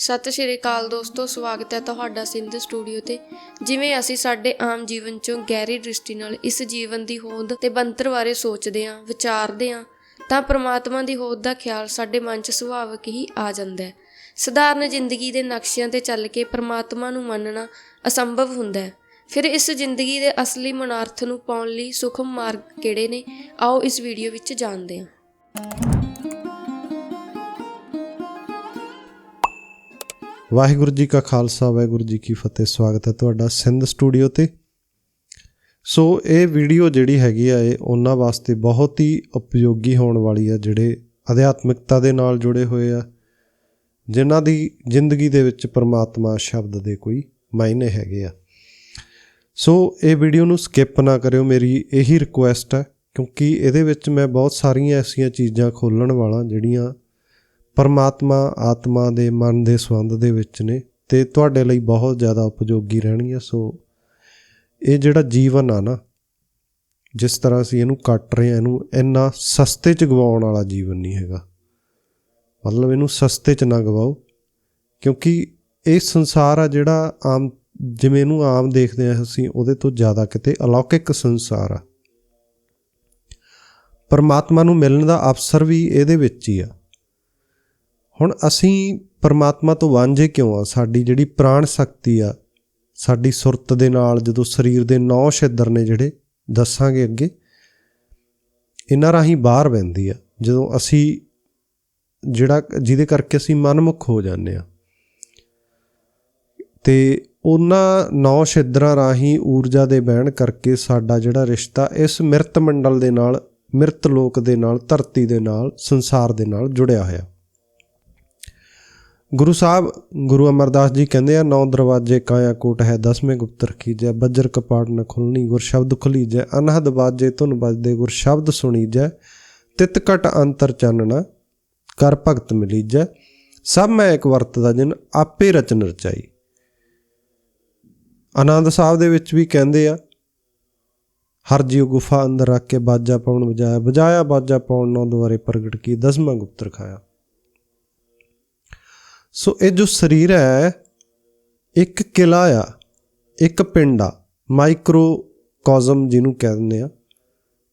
ਸਤਿ ਸ਼੍ਰੀ ਅਕਾਲ ਦੋਸਤੋ, ਸਵਾਗਤ ਹੈ ਤੁਹਾਡਾ ਸਿੰਧ ਸਟੂਡੀਓ ਤੇ। ਜਿਵੇਂ ਅਸੀਂ ਸਾਡੇ ਆਮ ਜੀਵਨ ਚੋਂ ਗਹਿਰੀ ਦ੍ਰਿਸ਼ਟੀ ਨਾਲ ਇਸ ਜੀਵਨ ਦੀ ਹੋਂਦ ਤੇ ਬੰਤਰ ਬਾਰੇ ਸੋਚਦੇ ਹਾਂ, ਵਿਚਾਰਦੇ ਹਾਂ, ਤਾਂ ਪ੍ਰਮਾਤਮਾ ਦੀ ਹੋਂਦ ਦਾ ਖਿਆਲ ਸਾਡੇ ਮਨ 'ਚ ਸੁਭਾਵਿਕ ਹੀ ਆ ਜਾਂਦਾ ਹੈ। ਸਧਾਰਨ ਜ਼ਿੰਦਗੀ ਦੇ ਨਕਸ਼ਿਆਂ ਤੇ ਚੱਲ ਕੇ ਪ੍ਰਮਾਤਮਾ ਨੂੰ ਮੰਨਣਾ ਅਸੰਭਵ ਹੁੰਦਾ ਹੈ। ਫਿਰ ਇਸ ਜ਼ਿੰਦਗੀ ਦੇ ਅਸਲੀ ਮਨਾਰਥ ਨੂੰ ਪਾਉਣ ਲਈ ਸੁਖਮ ਮਾਰਗ ਕਿਹੜੇ ਨੇ? ਆਓ ਇਸ ਵੀਡੀਓ ਵਿੱਚ ਜਾਣਦੇ ਹਾਂ। ਵਾਹਿਗੁਰੂ ਜੀ ਕਾ ਖਾਲਸਾ, ਵਾਹਿਗੁਰੂ ਜੀ ਕੀ ਫਤਿਹ। ਸਵਾਗਤ ਹੈ ਤੁਹਾਡਾ ਸਿੰਧ ਸਟੂਡੀਓ ਤੇ। ਸੋ ਇਹ ਵੀਡੀਓ ਜਿਹੜੀ ਹੈਗੀ ਆ, ਇਹ ਉਹਨਾਂ ਵਾਸਤੇ ਬਹੁਤ ਹੀ ਉਪਯੋਗੀ ਹੋਣ ਵਾਲੀ ਆ, ਜਿਹੜੇ ਅਧਿਆਤਮਿਕਤਾ ਦੇ ਨਾਲ ਜੁੜੇ ਹੋਏ ਆ, ਜਿਨ੍ਹਾਂ ਦੀ ਜ਼ਿੰਦਗੀ ਦੇ ਵਿੱਚ ਪਰਮਾਤਮਾ ਸ਼ਬਦ ਦੇ ਕੋਈ ਮਾਇਨੇ ਹੈਗੇ ਆ। ਸੋ ਇਹ ਵੀਡੀਓ ਨੂੰ ਸਕਿਪ ਨਾ ਕਰਿਓ, ਮੇਰੀ ਇਹੀ ਰਿਕੁਐਸਟ ਹੈ ਕਿਉਂਕਿ ਇਹਦੇ ਵਿੱਚ ਮੈਂ ਬਹੁਤ ਸਾਰੀਆਂ ਐਸੀਆਂ ਚੀਜ਼ਾਂ ਖੋਲਣ ਵਾਲਾ, ਜਿਹੜੀਆਂ ਪਰਮਾਤਮਾ ਆਤਮਾ ਦੇ ਮਨ ਦੇ ਸੰਬੰਧ ਦੇ ਵਿੱਚ ਨੇ ਤੇ ਤੁਹਾਡੇ ਲਈ ਬਹੁਤ ਜ਼ਿਆਦਾ ਉਪਯੋਗੀ ਰਹਿਣਗੀਆਂ। ਸੋ ਇਹ ਜਿਹੜਾ ਜੀਵਨ ਆ ਨਾ, ਜਿਸ ਤਰ੍ਹਾਂ ਅਸੀਂ ਇਹਨੂੰ ਕੱਟ ਰਹੇ ਆ ਇਹਨੂੰ ਇੰਨਾ ਸਸਤੇ ਚ ਗਵਾਉਣ ਵਾਲਾ ਜੀਵਨ ਨਹੀਂ ਹੈਗਾ। ਮਤਲਬ ਇਹਨੂੰ ਸਸਤੇ ਚ ਨਾ ਗਵਾਓ, ਕਿਉਂਕਿ ਇਹ ਸੰਸਾਰ ਆ ਜਿਹੜਾ ਆਮ, ਜਿਵੇਂ ਇਹਨੂੰ ਆਮ ਦੇਖਦੇ ਆ ਅਸੀਂ, ਉਹਦੇ ਤੋਂ ਜ਼ਿਆਦਾ ਕਿਤੇ ਅਲੌਕਿਕ ਸੰਸਾਰ ਆ। ਪਰਮਾਤਮਾ ਨੂੰ ਮਿਲਣ ਦਾ ਅਵਸਰ ਵੀ ਇਹਦੇ ਵਿੱਚ ਹੀ ਆ। ਹੁਣ ਅਸੀਂ ਪਰਮਾਤਮਾ ਤੋਂ ਵਾਂਝੇ ਕਿਉਂ ਆ? ਸਾਡੀ ਜਿਹੜੀ ਪ੍ਰਾਣ ਸ਼ਕਤੀ ਆ, ਸਾਡੀ ਸੁਰਤ ਦੇ ਨਾਲ ਜਦੋਂ ਸਰੀਰ ਦੇ ਨੌ ਛਿੱਦਰ ਨੇ ਜਿਹੜੇ, ਦੱਸਾਂਗੇ ਅੱਗੇ, ਇਹਨਾਂ ਰਾਹੀਂ ਬਾਹਰ ਪੈਂਦੀ ਆ। ਜਦੋਂ ਅਸੀਂ ਜਿਹੜਾ, ਜਿਹਦੇ ਕਰਕੇ ਅਸੀਂ ਮਨਮੁਖ ਹੋ ਜਾਂਦੇ ਆ। ਤੇ ਉਹਨਾਂ ਨੌ ਛਿੱਦਰਾਂ ਰਾਹੀਂ ਊਰਜਾ ਦੇ ਬਹਿਣ ਕਰਕੇ ਸਾਡਾ ਜਿਹੜਾ ਰਿਸ਼ਤਾ ਇਸ ਮਿਰਤ ਮੰਡਲ ਦੇ ਨਾਲ, ਮਿਰਤ ਲੋਕ ਦੇ ਨਾਲ, ਧਰਤੀ ਦੇ ਨਾਲ, ਸੰਸਾਰ ਦੇ ਨਾਲ ਜੁੜਿਆ ਹੋਇਆ। ਗੁਰੂ ਸਾਹਿਬ, ਗੁਰੂ ਅਮਰਦਾਸ ਜੀ ਕਹਿੰਦੇ ਆ, ਨੌ ਦਰਵਾਜੇ ਕਾਇਆ ਕੋਟ ਹੈ, ਦਸਵੇਂ ਗੁਪਤ ਰਖੀਜੈ ਬੱਜਰ ਕਪਾੜ ਨ ਖੁੱਲਣੀ ਗੁਰ ਸ਼ਬਦ ਖੁਲੀਜੈ, ਅਨਹਦ ਬਾਜੇ ਧੁਨ ਬਜਦੇ ਗੁਰ ਸ਼ਬਦ ਸੁਣੀਜੈ, ਤਿਤ ਕਟ ਅੰਤਰ ਚਾਨਣਾ, ਕਰ ਭਗਤ ਮਿਲੀਜੈ। ਸਭ ਮੈਂ ਇੱਕ ਵਰਤ ਦਾ ਜਿਨ, ਆਪੇ ਰਚਨ ਰਚਾਈ। ਆਨੰਦ ਸਾਹਿਬ ਦੇ ਵਿੱਚ ਵੀ ਕਹਿੰਦੇ ਆ, ਹਰ ਜੀਵ ਗੁਫਾ ਅੰਦਰ ਰੱਖ ਕੇ ਬਾਜਾ ਪਾਉਣ ਵਜਾਇਆ ਵਜਾਇਆ ਬਾਜਾ ਪਾਉਣ, ਨੌ ਦੁਆਰੇ ਪ੍ਰਗਟ ਕੀ, ਦਸਵਾਂ ਗੁਪਤ ਰਖਾਇਆ ਸੋ ਇਹ ਜੋ ਸਰੀਰ ਹੈ, ਇੱਕ ਕਿਲਾ ਆ, ਇੱਕ ਪਿੰਡ ਆ ਮਾਈਕਰੋ ਕਾਜ਼ਮ ਜਿਹਨੂੰ ਕਹਿੰਦੇ ਆ,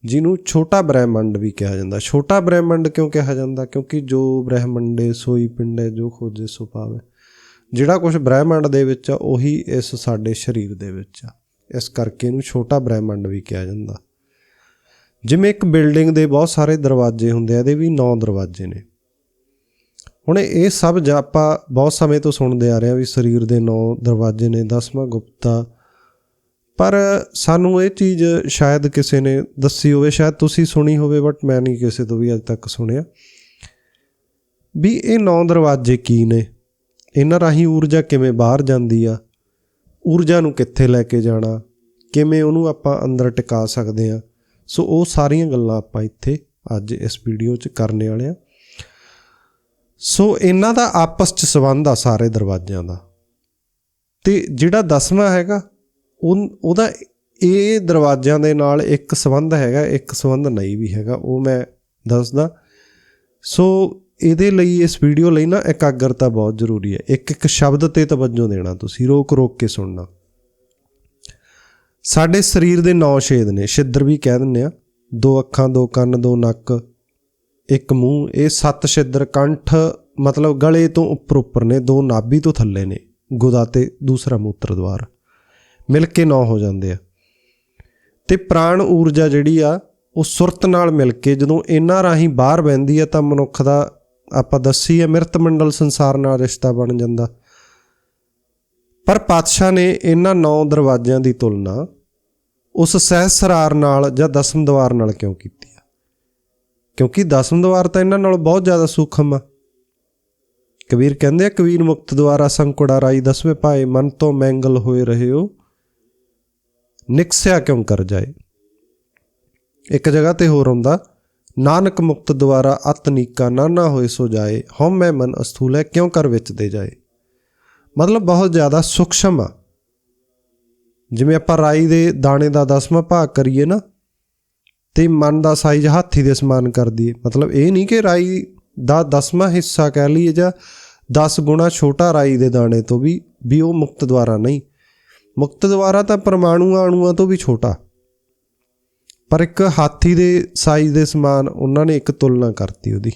ਜਿਹਨੂੰ ਛੋਟਾ ਬ੍ਰਹਿਮੰਡ ਵੀ ਕਿਹਾ ਜਾਂਦਾ। ਛੋਟਾ ਬ੍ਰਹਿਮੰਡ ਕਿਉਂ ਕਿਹਾ ਜਾਂਦਾ? ਕਿਉਂਕਿ ਜੋ ਬ੍ਰਹਿਮੰਡੇ, ਸੋਈ ਪਿੰਡੇ ਜੋ ਖੋਜੇ ਸੋ ਪਾਵੇ ਜਿਹੜਾ ਕੁਝ ਬ੍ਰਹਿਮੰਡ ਦੇ ਵਿੱਚ ਆ, ਉਹੀ ਇਸ ਸਾਡੇ ਸਰੀਰ ਦੇ ਵਿੱਚ ਆ। ਇਸ ਕਰਕੇ ਇਹਨੂੰ ਛੋਟਾ ਬ੍ਰਹਿਮੰਡ ਵੀ ਕਿਹਾ ਜਾਂਦਾ। ਜਿਵੇਂ ਇੱਕ ਬਿਲਡਿੰਗ ਦੇ ਬਹੁਤ ਸਾਰੇ ਦਰਵਾਜ਼ੇ ਹੁੰਦੇ ਆ, ਇਹਦੇ ਵੀ 9 ਦਰਵਾਜ਼ੇ ਨੇ। ਹੁਣ ਇਹ ਸਭ ਜ ਆਪਾਂ ਬਹੁਤ ਸਮੇਂ ਤੋਂ ਸੁਣਦੇ ਆ ਰਹੇ ਆ ਵੀ ਸਰੀਰ ਦੇ ਨੌ ਦਰਵਾਜ਼ੇ ਨੇ 10ਵਾਂ ਗੁਪਤਾ। ਪਰ ਸਾਨੂੰ ਇਹ ਚੀਜ਼ ਸ਼ਾਇਦ ਕਿਸੇ ਨੇ ਦੱਸੀ ਹੋਵੇ, ਸ਼ਾਇਦ ਤੁਸੀਂ ਸੁਣੀ ਹੋਵੇ ਬਟ ਮੈਂ ਨਹੀਂ ਕਿਸੇ ਤੋਂ ਵੀ ਅੱਜ ਤੱਕ ਸੁਣਿਆ। ਵੀ ਇਹ ਨੌ ਦਰਵਾਜ਼ੇ ਕੀ ਨੇ? ਇਹਨਾਂ ਰਾਹੀਂ ਊਰਜਾ ਕਿਵੇਂ ਬਾਹਰ ਜਾਂਦੀ ਆ? ਊਰਜਾ ਨੂੰ ਕਿੱਥੇ ਲੈ ਕੇ ਜਾਣਾ? ਕਿਵੇਂ ਉਹਨੂੰ ਆਪਾਂ ਅੰਦਰ ਟਿਕਾ ਸਕਦੇ ਆ? ਸੋ ਉਹ ਸਾਰੀਆਂ ਗੱਲਾਂ ਆਪਾਂ ਇੱਥੇ ਅੱਜ ਇਸ ਵੀਡੀਓ 'ਚ ਕਰਨੇ ਵਾਲੇ ਆ। ਸੋ ਇਹਨਾਂ ਦਾ ਆਪਸ 'ਚ ਸੰਬੰਧ ਆ ਸਾਰੇ ਦਰਵਾਜ਼ਿਆਂ ਦਾ। ਤੇ ਜਿਹੜਾ ਦਸਵਾਂ ਹੈਗਾ ਉਹ ਉਹਦਾ ਇਹ ਦਰਵਾਜ਼ਿਆਂ ਦੇ ਨਾਲ ਇੱਕ ਸੰਬੰਧ ਹੈਗਾ, ਇੱਕ ਸੰਬੰਧ ਨਹੀਂ ਵੀ ਹੈਗਾ, ਉਹ ਮੈਂ ਦੱਸਦਾ। ਸੋ ਇਹਦੇ ਲਈ ਇਸ ਵੀਡੀਓ ਲਈ ਨਾ ਇਕਾਗਰਤਾ ਬਹੁਤ ਜ਼ਰੂਰੀ ਹੈ। ਇੱਕ ਇੱਕ ਸ਼ਬਦ ਤੇ ਤਵੱਜੋ ਦੇਣਾ ਤੁਸੀਂ, ਰੋਕ ਰੋਕ ਕੇ ਸੁਣਨਾ। ਸਾਡੇ ਸਰੀਰ ਦੇ ਨੌ ਛੇਦ ਨੇ, ਛਿੱਦਰ ਵੀ ਕਹਿ ਦਿੰਦੇ ਆ, ਦੋ ਅੱਖਾਂ, ਦੋ ਕੰਨ, ਦੋ ਨੱਕ। ਇੱਕ ਮੂੰਹ, ਇਹ ਸੱਤ ਛਿੱਦਰ ਕੰਠ, ਮਤਲਬ ਗਲੇ ਤੋਂ ਉੱਪਰ ਉੱਪਰ ਨੇ, ਦੋ ਨਾਭੀ ਤੋਂ ਥੱਲੇ ਨੇ, ਗੁਦਾ ਤੇ ਦੂਸਰਾ ਮੂਤਰ ਦਵਾਰ ਮਿਲ ਕੇ ਨੌ ਹੋ ਜਾਂਦੇ ਆ। ਤੇ ਪ੍ਰਾਣ ਊਰਜਾ ਜਿਹੜੀ ਆ, ਉਹ ਸੁਰਤ ਨਾਲ ਮਿਲ ਕੇ, ਜਦੋਂ ਇਹਨਾਂ ਰਾਹੀਂ ਬਾਹਰ ਬੈੰਦੀ ਆ, ਤਾਂ ਮਨੁੱਖ ਦਾ, ਆਪਾਂ ਦੱਸੀ ਹੈ ਮਿਰਤ ਮੰਡਲ ਸੰਸਾਰ ਨਾਲ ਰਿਸ਼ਤਾ ਬਣ ਜਾਂਦਾ। ਪਰ ਪਾਤਸ਼ਾਹ ਨੇ ਇਹਨਾਂ ਨੌ ਦਰਵਾਜ਼ਿਆਂ ਦੀ ਤੁਲਨਾ ਉਸ ਸਹਿਸਰਾਰ ਨਾਲ ਜਾਂ ਦਸਮ ਦਵਾਰ ਨਾਲ ਕਿਉਂ ਕੀਤੀ? ਕਿਉਂਕਿ ਦਸਮ ਦਵਾਰ ਤਾਂ ਇਹਨਾਂ ਨਾਲ ਬਹੁਤ ਜ਼ਿਆਦਾ ਸੂਖਮ ਆ। ਕਬੀਰ ਕਹਿੰਦੇ ਆ, ਕਬੀਰ ਮੁਕਤ ਦੁਆਰਾ ਸੰਕੁੜਾ ਰਾਈ ਦਸਵੇਂ ਪਾਏ, ਮਨ ਤੋਂ ਮੈਂਗਲ ਹੋਏ ਰਹੇ ਹੋ ਨਿਕਸਿਆ ਕਿਉਂ ਕਰ ਜਾਏ? ਇੱਕ ਜਗ੍ਹਾ ਤੇ ਹੋਰ ਹੁੰਦਾ ਨਾਨਕ ਮੁਕਤ ਦੁਆਰਾ ਅਤਨੀਕਾ ਨਾਨਾ ਹੋਏ ਸੋ ਜਾਏ, ਹਉ ਮੈਂ ਮਨ ਅਸਥੂਲ ਹੈ ਕਿਉਂ ਕਰ ਵਿੱਚ ਦੇ ਜਾਏ? ਮਤਲਬ ਬਹੁਤ ਜ਼ਿਆਦਾ ਸੂਖਸ਼ਮ ਆ। ਜਿਵੇਂ ਆਪਾਂ ਰਾਈ ਦੇ ਦਾਣੇ ਦਾ ਦਸਵਾਂ ਭਾਗ ਕਰੀਏ ਨਾ ਤੇ ਮਨ ਦਾ ਸਾਈਜ਼ ਹਾਥੀ ਦੇ ਸਮਾਨ ਕਰ ਦਈਏ ਮਤਲਬ ਇਹ ਨਹੀਂ ਕਿ ਰਾਈ ਦਾ ਦਸਵਾਂ ਹਿੱਸਾ ਕਹਿ ਲਈਏ ਜਾਂ 10 ਗੁਣਾ ਛੋਟਾ ਰਾਈ ਦੇ ਦਾਣੇ ਤੋਂ ਵੀ ਵੀ ਉਹ ਮੁਕਤ ਦੁਆਰਾ ਨਹੀਂ। ਮੁਕਤ ਦੁਆਰਾ ਤਾਂ ਪਰਮਾਣੂ ਅਣੂਆਂ ਤੋਂ ਵੀ ਛੋਟਾ। ਪਰ ਇੱਕ ਹਾਥੀ ਦੇ ਸਾਈਜ਼ ਦੇ ਸਮਾਨ ਉਹਨਾਂ ਨੇ ਇੱਕ ਤੁਲਨਾ ਕਰਤੀ ਉਹਦੀ।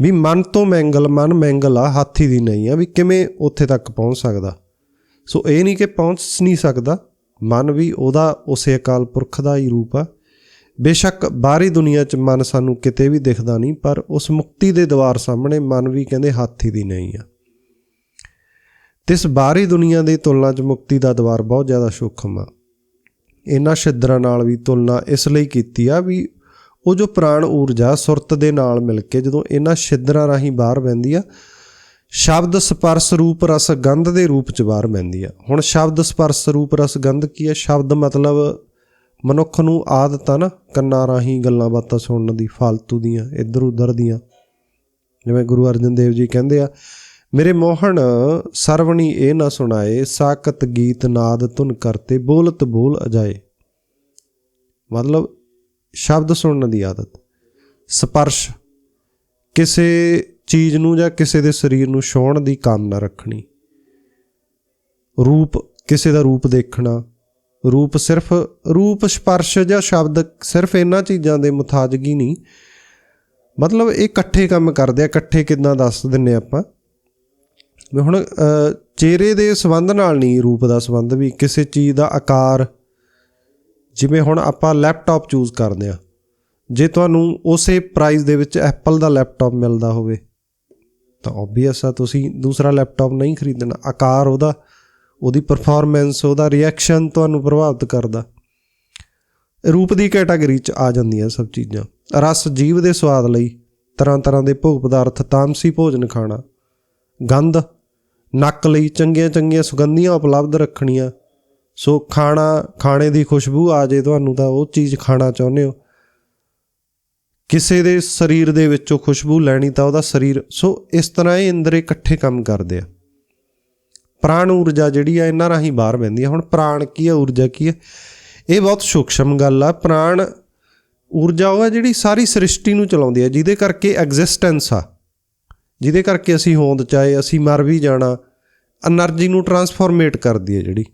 ਵੀ ਮਨ ਤੋਂ ਮੈਂਗਲ ਮਨ ਮੈਂਗਲ ਆ, ਹਾਥੀ ਦੀ ਨਹੀਂ ਆ, ਵੀ ਕਿਵੇਂ ਉੱਥੇ ਤੱਕ ਪਹੁੰਚ ਸਕਦਾ। ਸੋ ਇਹ ਨਹੀਂ ਕਿ ਪਹੁੰਚ ਨਹੀਂ ਸਕਦਾ, ਮਨ ਵੀ ਉਹਦਾ ਉਸੇ ਅਕਾਲ ਪੁਰਖ ਦਾ ਹੀ ਰੂਪ ਆ। ਬੇਸ਼ੱਕ ਬਾਹਰੀ ਦੁਨੀਆ 'ਚ ਮਨ ਸਾਨੂੰ ਕਿਤੇ ਵੀ ਦਿਖਦਾ ਨਹੀਂ, ਪਰ ਉਸ ਮੁਕਤੀ ਦੇ ਦਵਾਰ ਸਾਹਮਣੇ ਮਨ ਵੀ ਕਹਿੰਦੇ ਹਾਥੀ ਦੀ ਨਹੀਂ ਆ। ਤੇ ਇਸ ਬਾਹਰੀ ਦੁਨੀਆ ਦੀ ਤੁਲਨਾ 'ਚ ਮੁਕਤੀ ਦਾ ਦਵਾਰ ਬਹੁਤ ਜ਼ਿਆਦਾ ਸੂਖਮ ਆ। ਇਹਨਾਂ ਛਿੱਦਰਾਂ ਨਾਲ ਵੀ ਤੁਲਨਾ ਇਸ ਲਈ ਕੀਤੀ ਆ ਵੀ ਉਹ ਜੋ ਪ੍ਰਾਣ ਊਰਜਾ ਸੁਰਤ ਦੇ ਨਾਲ ਮਿਲ ਕੇ ਜਦੋਂ ਇਹਨਾਂ ਛਿੱਦਰਾਂ ਰਾਹੀਂ ਬਾਹਰ ਪੈਂਦੀ ਆ, ਸ਼ਬਦ ਸਪਰਸ਼ ਰੂਪ ਰਸ ਗੰਧ ਦੇ ਰੂਪ ਚ ਬਾਹਰ ਪੈਂਦੀ ਆ। ਹੁਣ ਸ਼ਬਦ ਸਪਰਸ਼ ਰੂਪ ਰਸ ਗੰਧ ਕੀ ਹੈ ਸ਼ਬਦ ਮਤਲਬ ਮਨੁੱਖ ਨੂੰ ਆਦਤ ਆ ਨਾ ਕੰਨਾਂ ਰਾਹੀਂ ਗੱਲਾਂ ਬਾਤਾਂ ਸੁਣਨ ਦੀ ਫालतू ਦੀਆਂ, ਇੱਧਰ ਉੱਧਰ ਦੀਆਂ। ਜਿਵੇਂ ਗੁਰੂ ਅਰਜਨ ਦੇਵ ਜੀ ਕਹਿੰਦੇ ਆ, ਮੇਰੇ ਮੋਹਣ, ਸਰਵਣੀ ਇਹ ਨਾ ਸੁਣਾਏ ਸਾਕਤ ਗੀਤ ਨਾਦ ਧੁਨ ਕਰਤੇ, ਬੋਲਤ ਬੋਲ ਅਜਾਏ। ਮਤਲਬ ਸ਼ਬਦ ਸੁਣਨ ਦੀ ਆਦਤ, ਸਪਰਸ਼। ਕਿਸੇ ਚੀਜ਼ ਨੂੰ ਜਾਂ ਕਿਸੇ ਦੇ ਸਰੀਰ ਨੂੰ ਛੂਹਣ ਦੀ ਕਾਮਨਾ ਰੱਖਣੀ। ਰੂਪ, ਕਿਸੇ ਦਾ ਰੂਪ ਦੇਖਣਾ। ਰੂਪ ਸਿਰਫ ਰੂਪ ਸਪਰਸ਼ ਜਾਂ ਸ਼ਬਦ ਸਿਰਫ ਇਹਨਾਂ ਚੀਜ਼ਾਂ ਦੇ ਮੁਤਾਜਗੀ ਨਹੀਂ। ਮਤਲਬ ਇਹ ਇਕੱਠੇ ਕੰਮ ਕਰਦੇ ਆ, ਇਕੱਠੇ ਕਿਦਾਂ ਦੱਸ ਦਿੰਨੇ ਆਪਾਂ। ਵੀ ਹੁਣ ਚਿਹਰੇ ਦੇ ਸੰਬੰਧ ਨਾਲ ਨਹੀਂ, ਰੂਪ ਦਾ ਸੰਬੰਧ ਵੀ, ਕਿਸੇ ਚੀਜ਼ ਦਾ ਆਕਾਰ। ਜਿਵੇਂ ਹੁਣ ਆਪਾਂ ਲੈਪਟਾਪ ਚੂਜ਼ ਕਰਦੇ ਆ। ਜੇ ਤੁਹਾਨੂੰ ਉਸੇ ਪ੍ਰਾਈਸ ਦੇ ਵਿੱਚ ਐਪਲ ਦਾ ਲੈਪਟਾਪ ਮਿਲਦਾ ਹੋਵੇ, ਤਾਂ ਆਬਵੀਅਸ ਆ, ਤੁਸੀਂ ਦੂਸਰਾ ਲੈਪਟਾਪ ਨਹੀਂ ਖਰੀਦਣਾ। ਆਕਾਰ ਉਹਦਾ ਉਹਦੀ ਪਰਫਾਰਮੈਂਸ ਉਹਦਾ ਰਿਐਕਸ਼ਨ ਤੁਹਾਨੂੰ ਪ੍ਰਭਾਵਿਤ ਕਰਦਾ। ਰੂਪ ਦੀ ਕੈਟਾਗਰੀ ਚ ਆ ਜਾਂਦੀਆਂ ਸਭ ਚੀਜ਼ਾਂ। ਰਸ ਜੀਵ ਦੇ ਸਵਾਦ ਲਈ ਤਰ੍ਹਾਂ ਤਰ੍ਹਾਂ ਦੇ ਭੋਗ ਪਦਾਰਥ, ਤਾਮਸੀ ਭੋਜਨ ਖਾਣਾ। ਗੰਧ, ਨੱਕ ਲਈ ਚੰਗੀਆਂ ਚੰਗੀਆਂ ਸੁਗੰਧੀਆਂ ਉਪਲਬਧ ਰੱਖਣੀਆਂ। ਸੋ ਖਾਣਾ, ਖਾਣੇ ਦੀ ਖੁਸ਼ਬੂ ਆ ਜੇ ਤੁਹਾਨੂੰ ਤਾਂ ਉਹ ਚੀਜ਼ ਖਾਣਾ ਚਾਹੁੰਦੇ ਹੋ। ਕਿਸੇ ਦੇ ਸਰੀਰ ਦੇ ਵਿੱਚੋਂ ਖੁਸ਼ਬੂ ਲੈਣੀ ਤਾਂ ਉਹਦਾ ਸਰੀਰ, ਸੋ ਇਸ ਤਰ੍ਹਾਂ ਇਹ ਇੰਦਰੇ ਇਕੱਠੇ ਕੰਮ ਕਰਦੇ ਆ। ਪ੍ਰਾਣ ਊਰਜਾ ਜਿਹੜੀ ਆ, ਇਹਨਾਂ ਰਾਹੀਂ ਬਾਹਰ ਵਹਿੰਦੀ ਆ। ਹੁਣ ਪ੍ਰਾਣ ਕੀ ਆ, ਊਰਜਾ ਕੀ ਆ? ਇਹ ਬਹੁਤ ਸੂਖਸ਼ਮ ਗੱਲ ਆ। ਪ੍ਰਾਣ ਊਰਜਾ ਉਹ ਆ ਜਿਹੜੀ ਸਾਰੀ ਸ੍ਰਿਸ਼ਟੀ ਨੂੰ ਚਲਾਉਂਦੀ ਆ, ਜਿਹਦੇ ਕਰਕੇ ਐਗਜ਼ਿਸਟੈਂਸ ਆ। ਜਿਹਦੇ ਕਰਕੇ ਅਸੀਂ ਹੋਂਦ ਚਾਹੇ, ਅਸੀਂ ਮਰ ਵੀ ਜਾਣਾ, એનર્ਜੀ ਨੂੰ ਟਰਾਂਸਫਾਰਮੇਟ ਕਰਦੀ ਹੈ ਜਿਹੜੀ।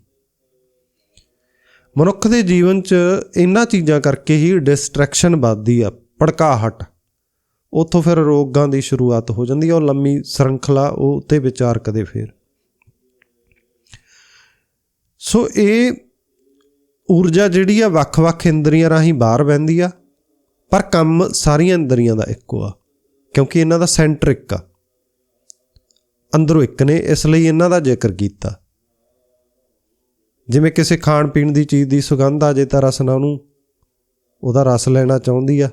ਮਨੁੱਖ ਦੇ ਜੀਵਨ 'ਚ ਇਹਨਾਂ ਚੀਜ਼ਾਂ ਕਰਕੇ ਹੀ ਡਿਸਟਰੈਕਸ਼ਨ ਵੱਧਦੀ ਆ, ਭੜਕਾਹਟ। ਉੱਥੋਂ ਫਿਰ ਰੋਗਾਂ ਦੀ ਸ਼ੁਰੂਆਤ ਹੋ ਜਾਂਦੀ ਆ, ਉਹ ਲੰਮੀ ਸ਼ਰੰਖਲਾ, ਉਹ ਤੇ ਵਿਚਾਰ ਕਦੇ ਫਿਰ। ਸੋ ਇਹ ਊਰਜਾ ਜਿਹੜੀ ਆ ਵੱਖ-ਵੱਖ ਇੰਦਰੀਆਂ ਰਾਹੀਂ ਬਾਹਰ ਵਹਿੰਦੀ ਆ, ਪਰ ਕੰਮ ਸਾਰੀਆਂ ਇੰਦਰੀਆਂ ਦਾ ਇੱਕੋ ਆ, ਕਿਉਂਕਿ ਇਹਨਾਂ ਦਾ ਸੈਂਟਰ ਇੱਕ ਆ। ਅੰਦਰੋਂ ਇੱਕ ਨੇ ਇਸ ਲਈ ਇਹਨਾਂ ਦਾ ਜ਼ਿਕਰ ਕੀਤਾ। ਜਿਵੇਂ ਕਿਸੇ ਖਾਣ ਪੀਣ ਦੀ ਚੀਜ਼ ਦੀ ਸੁਗੰਧ ਆ, ਜੇ ਤਾਂ ਰਸ ਰਸਨਾ ਉਹਨੂੰ, ਉਹਦਾ ਰਸ ਲੈਣਾ ਚਾਹੁੰਦੀ ਆ।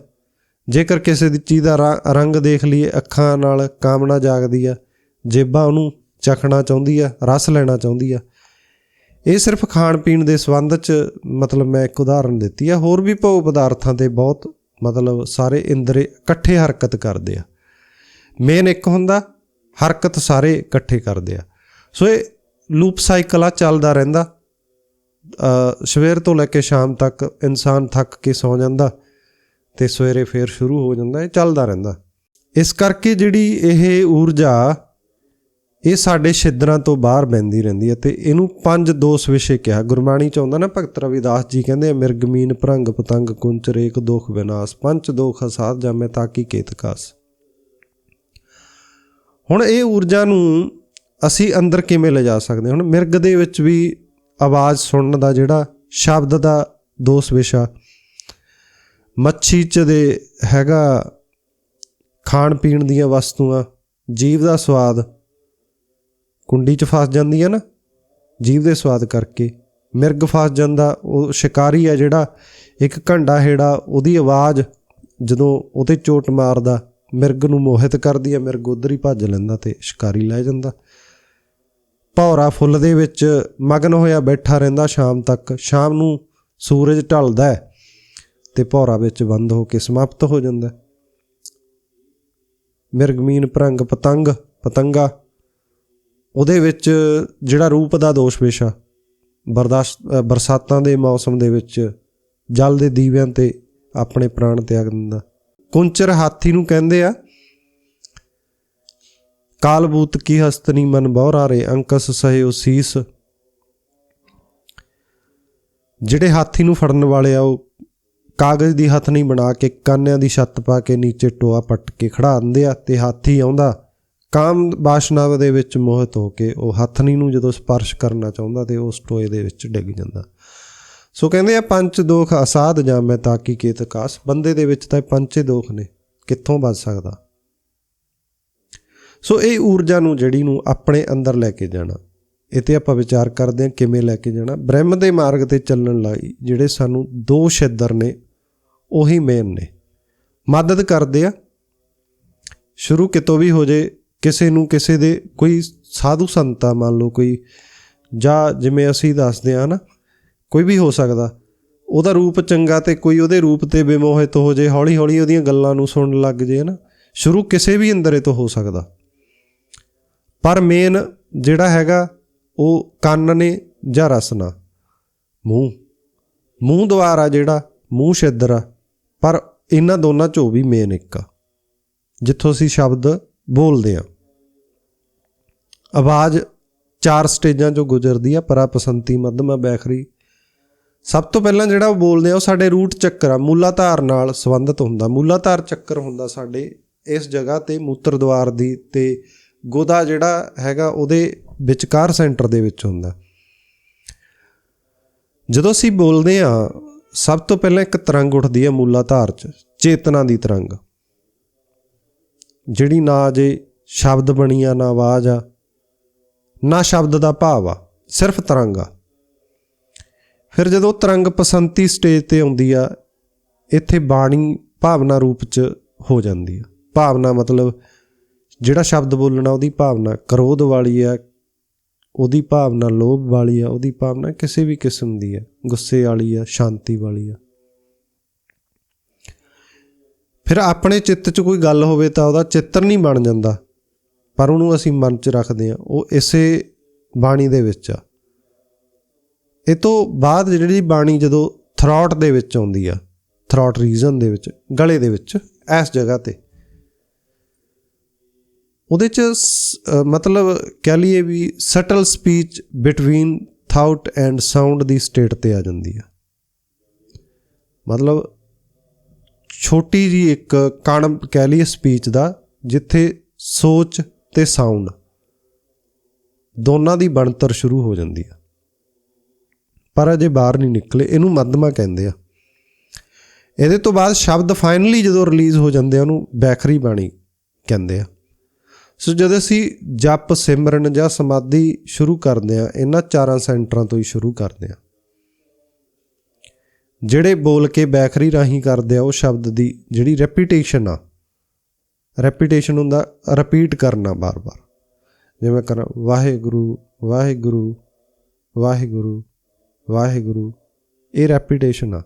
ਜੇਕਰ ਕਿਸੇ ਦੀ ਚੀਜ਼ ਦਾ ਰੰਗ ਦੇਖ ਲਈਏ, ਅੱਖਾਂ ਨਾਲ ਕਾਮਨਾ ਜਾਗਦੀ ਆ, ਜੇਬਾਂ ਉਹਨੂੰ ਚਖਣਾ ਚਾਹੁੰਦੀ ਆ, ਰਸ ਲੈਣਾ ਚਾਹੁੰਦੀ ਆ ਇਹ ਸਿਰਫ ਖਾਣ ਪੀਣ ਦੇ ਸੰਬੰਧ 'ਚ ਮਤਲਬ ਮੈਂ ਇੱਕ ਉਦਾਹਰਨ ਦਿੱਤੀ ਆ। ਹੋਰ ਵੀ ਭੋਗ ਪਦਾਰਥਾਂ ਤੇ ਬਹੁਤ ਮਤਲਬ ਸਾਰੇ ਇੰਦਰੇ ਇਕੱਠੇ ਹਰਕਤ ਕਰਦੇ ਆ। ਮੇਨ ਇੱਕ ਹੁੰਦਾ, ਹਰਕਤ ਸਾਰੇ ਇਕੱਠੇ ਕਰਦੇ ਆ। ਸੋ ਇਹ ਲੂਪ ਸਾਈਕਲ ਆ, ਚੱਲਦਾ ਰਹਿੰਦਾ। ਸਵੇਰ ਤੋਂ ਲੈ ਕੇ ਸ਼ਾਮ ਤੱਕ ਇਨਸਾਨ ਥੱਕ ਕੇ ਸੌ ਜਾਂਦਾ ਤੇ ਸਵੇਰੇ ਫੇਰ ਸ਼ੁਰੂ ਹੋ ਜਾਂਦਾ, ਇਹ ਚੱਲਦਾ ਰਹਿੰਦਾ। ਇਸ ਕਰਕੇ ਜਿਹੜੀ ਇਹ ਊਰਜਾ ਇਹ ਸਾਡੇ ਛਿੱਦਰਾਂ ਤੋਂ ਬਾਹਰ ਬੈੰਦੀ ਰਹਿੰਦੀ ਹੈ ਤੇ ਇਹਨੂੰ ਪੰਜ ਦੋਸ਼ ਵਿਸ਼ੇ ਕਿਹਾ ਗੁਰਬਾਣੀ ਚ ਆਉਂਦਾ ਨਾ, ਭਗਤ ਰਵਿਦਾਸ ਜੀ ਕਹਿੰਦੇ ਆ ਮਿਰਗਮੀਨ ਭਰੰਗ, ਪਤੰਗ ਕੁੰਚਰ ਏਕ ਦੋਖ, ਵਿਨਾਸ਼, ਪੰਜ ਦੋਖ ਅਸਾਧ ਜਾਮੇ ਤਾਕੀ ਕੇਤਕਾਸ ਹੁਣ ਇਹ ਊਰਜਾ ਨੂੰ ਅਸੀਂ ਅੰਦਰ ਕਿਵੇਂ ਲਿਜਾ ਸਕਦੇ ਹਾਂ? ਹੁਣ ਮਿਰਗ ਦੇ ਵਿੱਚ ਵੀ ਆਵਾਜ਼ ਸੁਣਨ ਦਾ ਜਿਹੜਾ ਸ਼ਬਦ ਦਾ ਦੋਸ਼ ਵਿਸ਼ਾ, ਮੱਛੀ ਚ ਦੇ ਹੈਗਾ ਖਾਣ ਪੀਣ ਦੀਆਂ ਵਸਤੂਆਂ, ਜੀਵ ਦਾ ਸਵਾਦ ਕੁੰਡੀ ਚ ਫਸ ਜਾਂਦੀ ਹੈ ਨਾ, ਜੀਵ ਦੇ ਸਵਾਦ ਕਰਕੇ। ਮਿਰਗ ਫਸ ਜਾਂਦਾ, ਉਹ ਸ਼ਿਕਾਰੀ ਆ ਜਿਹੜਾ, ਇੱਕ ਘੰਡਾ ਹੇੜਾ, ਉਹਦੀ ਆਵਾਜ਼ ਜਦੋਂ ਉਹਤੇ ਚੋਟ ਮਾਰਦਾ, ਮਿਰਗ ਨੂੰ ਮੋਹਿਤ ਕਰਦੀ ਹੈ ਮਿਰਗ ਉਧਰ ਹੀ ਭੱਜ ਲੈਂਦਾ ਤੇ ਸ਼ਿਕਾਰੀ ਲੈ ਜਾਂਦਾ। ਭੌਰਾ ਫੁੱਲ ਦੇ ਵਿੱਚ ਮਗਨ ਹੋਇਆ ਬੈਠਾ ਰਹਿੰਦਾ ਸ਼ਾਮ ਤੱਕ। ਸ਼ਾਮ ਨੂੰ ਸੂਰਜ ਢਲਦਾ ਹੈ ਤੇ ਭੌਰਾ ਵਿੱਚ ਬੰਦ ਹੋ ਕੇ ਸਮਾਪਤ ਹੋ ਜਾਂਦਾ ਮਿਰਗਮੀਨ ਭਰੰਗ ਪਤੰਗ, ਪਤੰਗਾ ਉਹਦੇ ਵਿੱਚ ਜਿਹੜਾ ਰੂਪ ਦਾ ਦੋਸ਼ ਵਿਸ਼ਾ ਬਰਦਾਸ਼ਤ ਬਰਸਾਤਾਂ ਦੇ ਮੌਸਮ ਦੇ ਵਿੱਚ ਜਲ ਦੇ ਦੀਵਿਆਂ ਤੇ ਆਪਣੇ ਪ੍ਰਾਣ ਤਿਆਗ ਦਿੰਦਾ। ਕੁੰਚਰ ਹਾਥੀ ਨੂੰ ਕਹਿੰਦੇ ਆ ਕਾਲਬੂਤ ਕੀ ਹਸਤਨੀ ਮਨ ਬਹੁਰਾਰੇ ਅੰਕਸ ਸਹਿਓ ਸੀਸ ਜਿਹੜੇ ਹਾਥੀ ਨੂੰ ਫੜਨ ਵਾਲੇ ਆ, ਉਹ ਕਾਗਜ਼ ਦੀ ਹੱਥ ਨਹੀਂ ਬਣਾ ਕੇ, ਕਾਨਿਆਂ ਦੀ ਛੱਤ ਪਾ ਕੇ ਨੀਚੇ ਟੋਆ ਪੱਟ ਕੇ ਖੜਾ ਦਿੰਦੇ ਆ ਤੇ ਹਾਥੀ ਆਉਂਦਾ ਕਾਮ ਬਾਸ਼ਨਾਵ ਦੇ ਵਿੱਚ ਮੋਹਿਤ ਹੋ ਕੇ ਉਹ ਹੱਥਨੀ ਨੂੰ ਜਦੋਂ ਸਪਰਸ਼ ਕਰਨਾ ਚਾਹੁੰਦਾ ਤੇ ਉਸ ਟੋਏ ਦੇ ਵਿੱਚ ਡਿੱਗ ਜਾਂਦਾ। ਸੋ ਕਹਿੰਦੇ ਆ ਪੰਜ ਦੋਖ ਅਸਾਧ ਜਾਂ ਮੈਂ ਤਾਕੀ ਕੇਤ ਕਾਸ? ਬੰਦੇ ਦੇ ਵਿੱਚ ਤਾਂ ਇਹ ਪੰਜੇ ਦੋਖ ਨੇ, ਕਿੱਥੋਂ ਬਚ ਸਕਦਾ? ਸੋ ਇਹ ਊਰਜਾ ਨੂੰ, ਜਿਹੜੀ ਨੂੰ ਆਪਣੇ ਅੰਦਰ ਲੈ ਕੇ ਜਾਣਾ, ਇਹ ਤੇ ਆਪਾਂ ਵਿਚਾਰ ਕਰਦੇ ਹਾਂ ਕਿਵੇਂ ਲੈ ਕੇ ਜਾਣਾ। ਬ੍ਰਹਮ ਦੇ ਮਾਰਗ ਤੇ ਚੱਲਣ ਲਈ ਜਿਹੜੇ ਸਾਨੂੰ ਦੋ ਛਿੱਦਰ ਨੇ, ਉਹੀ ਮੇਨ ਨੇ। ਮਦਦ ਕਰਦੇ ਆ, ਸ਼ੁਰੂ ਕਿਤੋਂ ਵੀ ਹੋ ਜੇ ਕਿਸੇ ਨੂੰ ਕਿਸੇ ਦੇ ਕੋਈ ਸਾਧੂ ਸੰਤਾ ਮੰਨ ਲਓ ਕੋਈ, ਜਾਂ ਜਿਵੇਂ ਅਸੀਂ ਦੱਸਦੇ ਆ ਨਾ, ਕੋਈ ਵੀ ਹੋ ਸਕਦਾ, ਉਹਦਾ ਰੂਪ ਚੰਗਾ ਤੇ ਕੋਈ ਉਹਦੇ ਰੂਪ ਤੇ ਵਿਮੋਹਿਤ ਹੋ ਜੇ ਹੌਲੀ ਹੌਲੀ ਉਹਦੀਆਂ ਗੱਲਾਂ ਨੂੰ ਸੁਣਨ ਲੱਗ ਜੇ ਨਾ, ਸ਼ੁਰੂ ਕਿਸੇ ਵੀ ਅੰਦਰੇ ਤੋਂ ਹੋ ਸਕਦਾ। ਪਰ ਮੇਨ ਜਿਹੜਾ ਹੈਗਾ, ਉਹ ਕੰਨ ਨੇ ਜਾਂ ਰਸਨਾ ਮੂੰਹ। ਮੂੰਹ ਦੁਆਰਾ ਜਿਹੜਾ, ਮੂੰਹ ਛਿੱਦਰ ਆ, ਪਰ ਇਹਨਾਂ ਦੋਨਾਂ ਚੋਂ ਵੀ ਮੇਨ ਇੱਕ ਆ। ਜਿੱਥੋਂ ਅਸੀਂ ਸ਼ਬਦ ਬੋਲਦੇ ਆ ਆਵਾਜ਼ ਚਾਰ ਸਟੇਜਾਂ ਚੋਂ ਗੁਜ਼ਰਦੀ ਆ, ਪਰਾ ਪਸੰਤੀ ਮੱਧਮਾ ਬੈਖਰੀ। ਸਭ ਤੋਂ ਪਹਿਲਾਂ ਜਿਹੜਾ ਉਹ ਬੋਲਦੇ ਆ, ਉਹ ਸਾਡੇ ਰੂਟ ਚੱਕਰ ਆ, ਮੂਲਾਧਾਰ ਨਾਲ ਸੰਬੰਧਿਤ ਹੁੰਦਾ। ਮੂਲਾਧਾਰ ਚੱਕਰ ਹੁੰਦਾ ਸਾਡੇ ਇਸ ਜਗ੍ਹਾ ਤੇ, ਮੂਤਰ ਦੁਆਰ ਦੀ ਤੇ ਗੋਦਾ ਜਿਹੜਾ ਹੈਗਾ, ਉਹਦੇ ਵਿਚਕਾਰ ਸੈਂਟਰ ਦੇ ਵਿੱਚ ਹੁੰਦਾ। ਜਦੋਂ ਅਸੀਂ ਬੋਲਦੇ ਆ ਸਭ ਤੋਂ ਪਹਿਲਾਂ ਇੱਕ ਤਰੰਗ ਉੱਠਦੀ ਹੈ ਮੂਲਾਧਾਰ 'ਚ, ਚੇਤਨਾ ਦੀ ਤਰੰਗ। ਜਿਹੜੀ ਨਾ ਜੇ ਸ਼ਬਦ ਬਣੀ ਆ, ਨਾ ਆਵਾਜ਼ ਆ, ਨਾ ਸ਼ਬਦ ਦਾ ਭਾਵ ਆ, ਸਿਰਫ ਤਰੰਗ ਆ। ਫਿਰ ਜਦੋਂ ਤਰੰਗ ਪਸੰਤੀ ਸਟੇਜ ਤੇ ਆਉਂਦੀ ਆ, ਇੱਥੇ ਬਾਣੀ ਭਾਵਨਾ ਰੂਪ 'ਚ ਹੋ ਜਾਂਦੀ ਆ। ਭਾਵਨਾ ਮਤਲਬ ਜਿਹੜਾ ਸ਼ਬਦ ਬੋਲਣਾ, ਉਹਦੀ ਭਾਵਨਾ ਕਰੋਧ ਵਾਲੀ ਆ, ਉਹਦੀ ਭਾਵਨਾ ਲੋਭ ਵਾਲੀ ਆ, ਉਹਦੀ ਭਾਵਨਾ ਕਿਸੇ ਵੀ ਕਿਸਮ ਦੀ ਆ, ਗੁੱਸੇ ਵਾਲੀ ਆ, ਸ਼ਾਂਤੀ ਵਾਲੀ ਆ। ਫਿਰ ਆਪਣੇ ਚਿੱਤ 'ਚ ਕੋਈ ਗੱਲ ਹੋਵੇ ਤਾਂ ਉਹਦਾ ਚਿੱਤਰ ਨਹੀਂ ਬਣ ਜਾਂਦਾ। ਪਰ ਉਹਨੂੰ ਅਸੀਂ ਮਨ 'ਚ ਰੱਖਦੇ ਆ ਉਹ ਇਸੇ ਬਾਣੀ ਦੇ ਵਿੱਚ ਆ। ਇਹ ਤੋਂ ਬਾਅਦ ਜਿਹੜੀ ਬਾਣੀ ਜਦੋਂ ਥਰੋਟ ਦੇ ਵਿੱਚ ਆਉਂਦੀ ਆ ਥਰੋਟ ਰੀਜਨ ਦੇ ਵਿੱਚ, ਗਲੇ ਦੇ ਵਿੱਚ, ਇਸ ਜਗ੍ਹਾ ਤੇ, ਉਹਦੇ ਚ ਮਤਲਬ ਕਹਿ ਲਈਏ ਵੀ subtle speech between thought and sound the state ਤੇ ਆ ਜਾਂਦੀ ਆ। ਮਤਲਬ ਛੋਟੀ ਜੀ ਇੱਕ ਕਣ ਕਹਿ ਲਈਏ ਸਪੀਚ ਦਾ, ਜਿੱਥੇ ਸੋਚ ਤੇ ਸਾਊਂਡ ਦੋਨਾਂ ਦੀ ਬਣਤਰ ਸ਼ੁਰੂ ਹੋ ਜਾਂਦੀ ਆ। ਪਰ ਅਜੇ ਬਾਹਰ ਨਹੀਂ ਨਿਕਲੇ, ਇਹਨੂੰ ਮੱਧਮਾ ਕਹਿੰਦੇ ਆ। ਇਹਦੇ ਤੋਂ ਬਾਅਦ ਸ਼ਬਦ ਫਾਈਨਲੀ ਜਦੋਂ ਰਿਲੀਜ਼ ਹੋ ਜਾਂਦੇ ਆ, ਉਹਨੂੰ ਬੈਖਰੀ ਬਾਣੀ ਕਹਿੰਦੇ ਆ। ਸੋ ਜਦ ਅਸੀਂ ਜਪ ਸਿਮਰਨ ਜਾਂ ਸਮਾਧੀ ਸ਼ੁਰੂ ਕਰਦੇ ਆ, ਇਹਨਾਂ ਚਾਰਾਂ ਸੈਂਟਰਾਂ ਤੋਂ ਹੀ ਸ਼ੁਰੂ ਕਰਦੇ ਆ। ਜਿਹੜੇ ਬੋਲ ਕੇ ਬੈਖਰੀ ਰਾਹੀਂ ਕਰਦੇ ਆ, ਉਹ ਸ਼ਬਦ ਦੀ ਜਿਹੜੀ ਰੈਪੀਟੇਸ਼ਨ ਆ ਰੈਪੀਟੇਸ਼ਨ ਹੁੰਦਾ ਰਿਪੀਟ ਕਰਨਾ ਬਾਰ-ਬਾਰ। ਜਿਵੇਂ ਕਰਾਂ, ਵਾਹਿਗੁਰੂ ਵਾਹਿਗੁਰੂ ਵਾਹਿਗੁਰੂ ਵਾਹਿਗੁਰੂ, ਇਹ ਰੈਪੀਟੇਸ਼ਨ ਆ।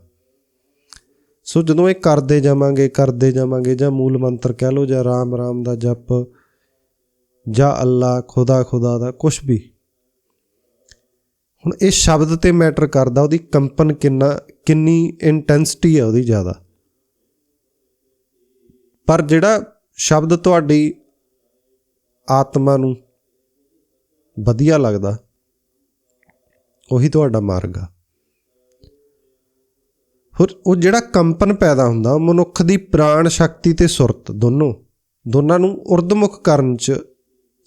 ਸੋ ਜਦੋਂ ਇਹ ਕਰਦੇ ਜਾਵਾਂਗੇ ਕਰਦੇ ਜਾਵਾਂਗੇ, ਜਾਂ ਮੂਲ ਮੰਤਰ ਕਹਿ ਲਓ, ਜਾਂ ਰਾਮ ਰਾਮ ਦਾ ਜਪ, ਜਾਂ ਅੱਲਾ ਖੁਦਾ ਖੁਦਾ ਦਾ ਕੁਝ ਵੀ ਹੁਣ ਇਹ ਸ਼ਬਦ ਤੇ ਮੈਟਰ ਕਰਦਾ ਉਹਦੀ ਕੰਪਨ ਕਿੰਨਾ, ਕਿੰਨੀ ਇੰਟੈਂਸਿਟੀ ਹੈ ਉਹਦੀ ਜ਼ਿਆਦਾ। ਪਰ ਜਿਹੜਾ ਸ਼ਬਦ ਤੁਹਾਡੀ ਆਤਮਾ ਨੂੰ ਵਧੀਆ ਲੱਗਦਾ, ਉਹੀ ਤੁਹਾਡਾ ਮਾਰਗ ਆ। ਹੋਰ, ਉਹ ਜਿਹੜਾ ਕੰਪਨ ਪੈਦਾ ਹੁੰਦਾ, ਉਹ ਮਨੁੱਖ ਦੀ ਪ੍ਰਾਣ ਸ਼ਕਤੀ ਤੇ ਸੁਰਤ ਦੋਨੋਂ, ਦੋਨਾਂ ਨੂੰ ਉਰਦਮੁਖ ਕਰਨ 'ਚ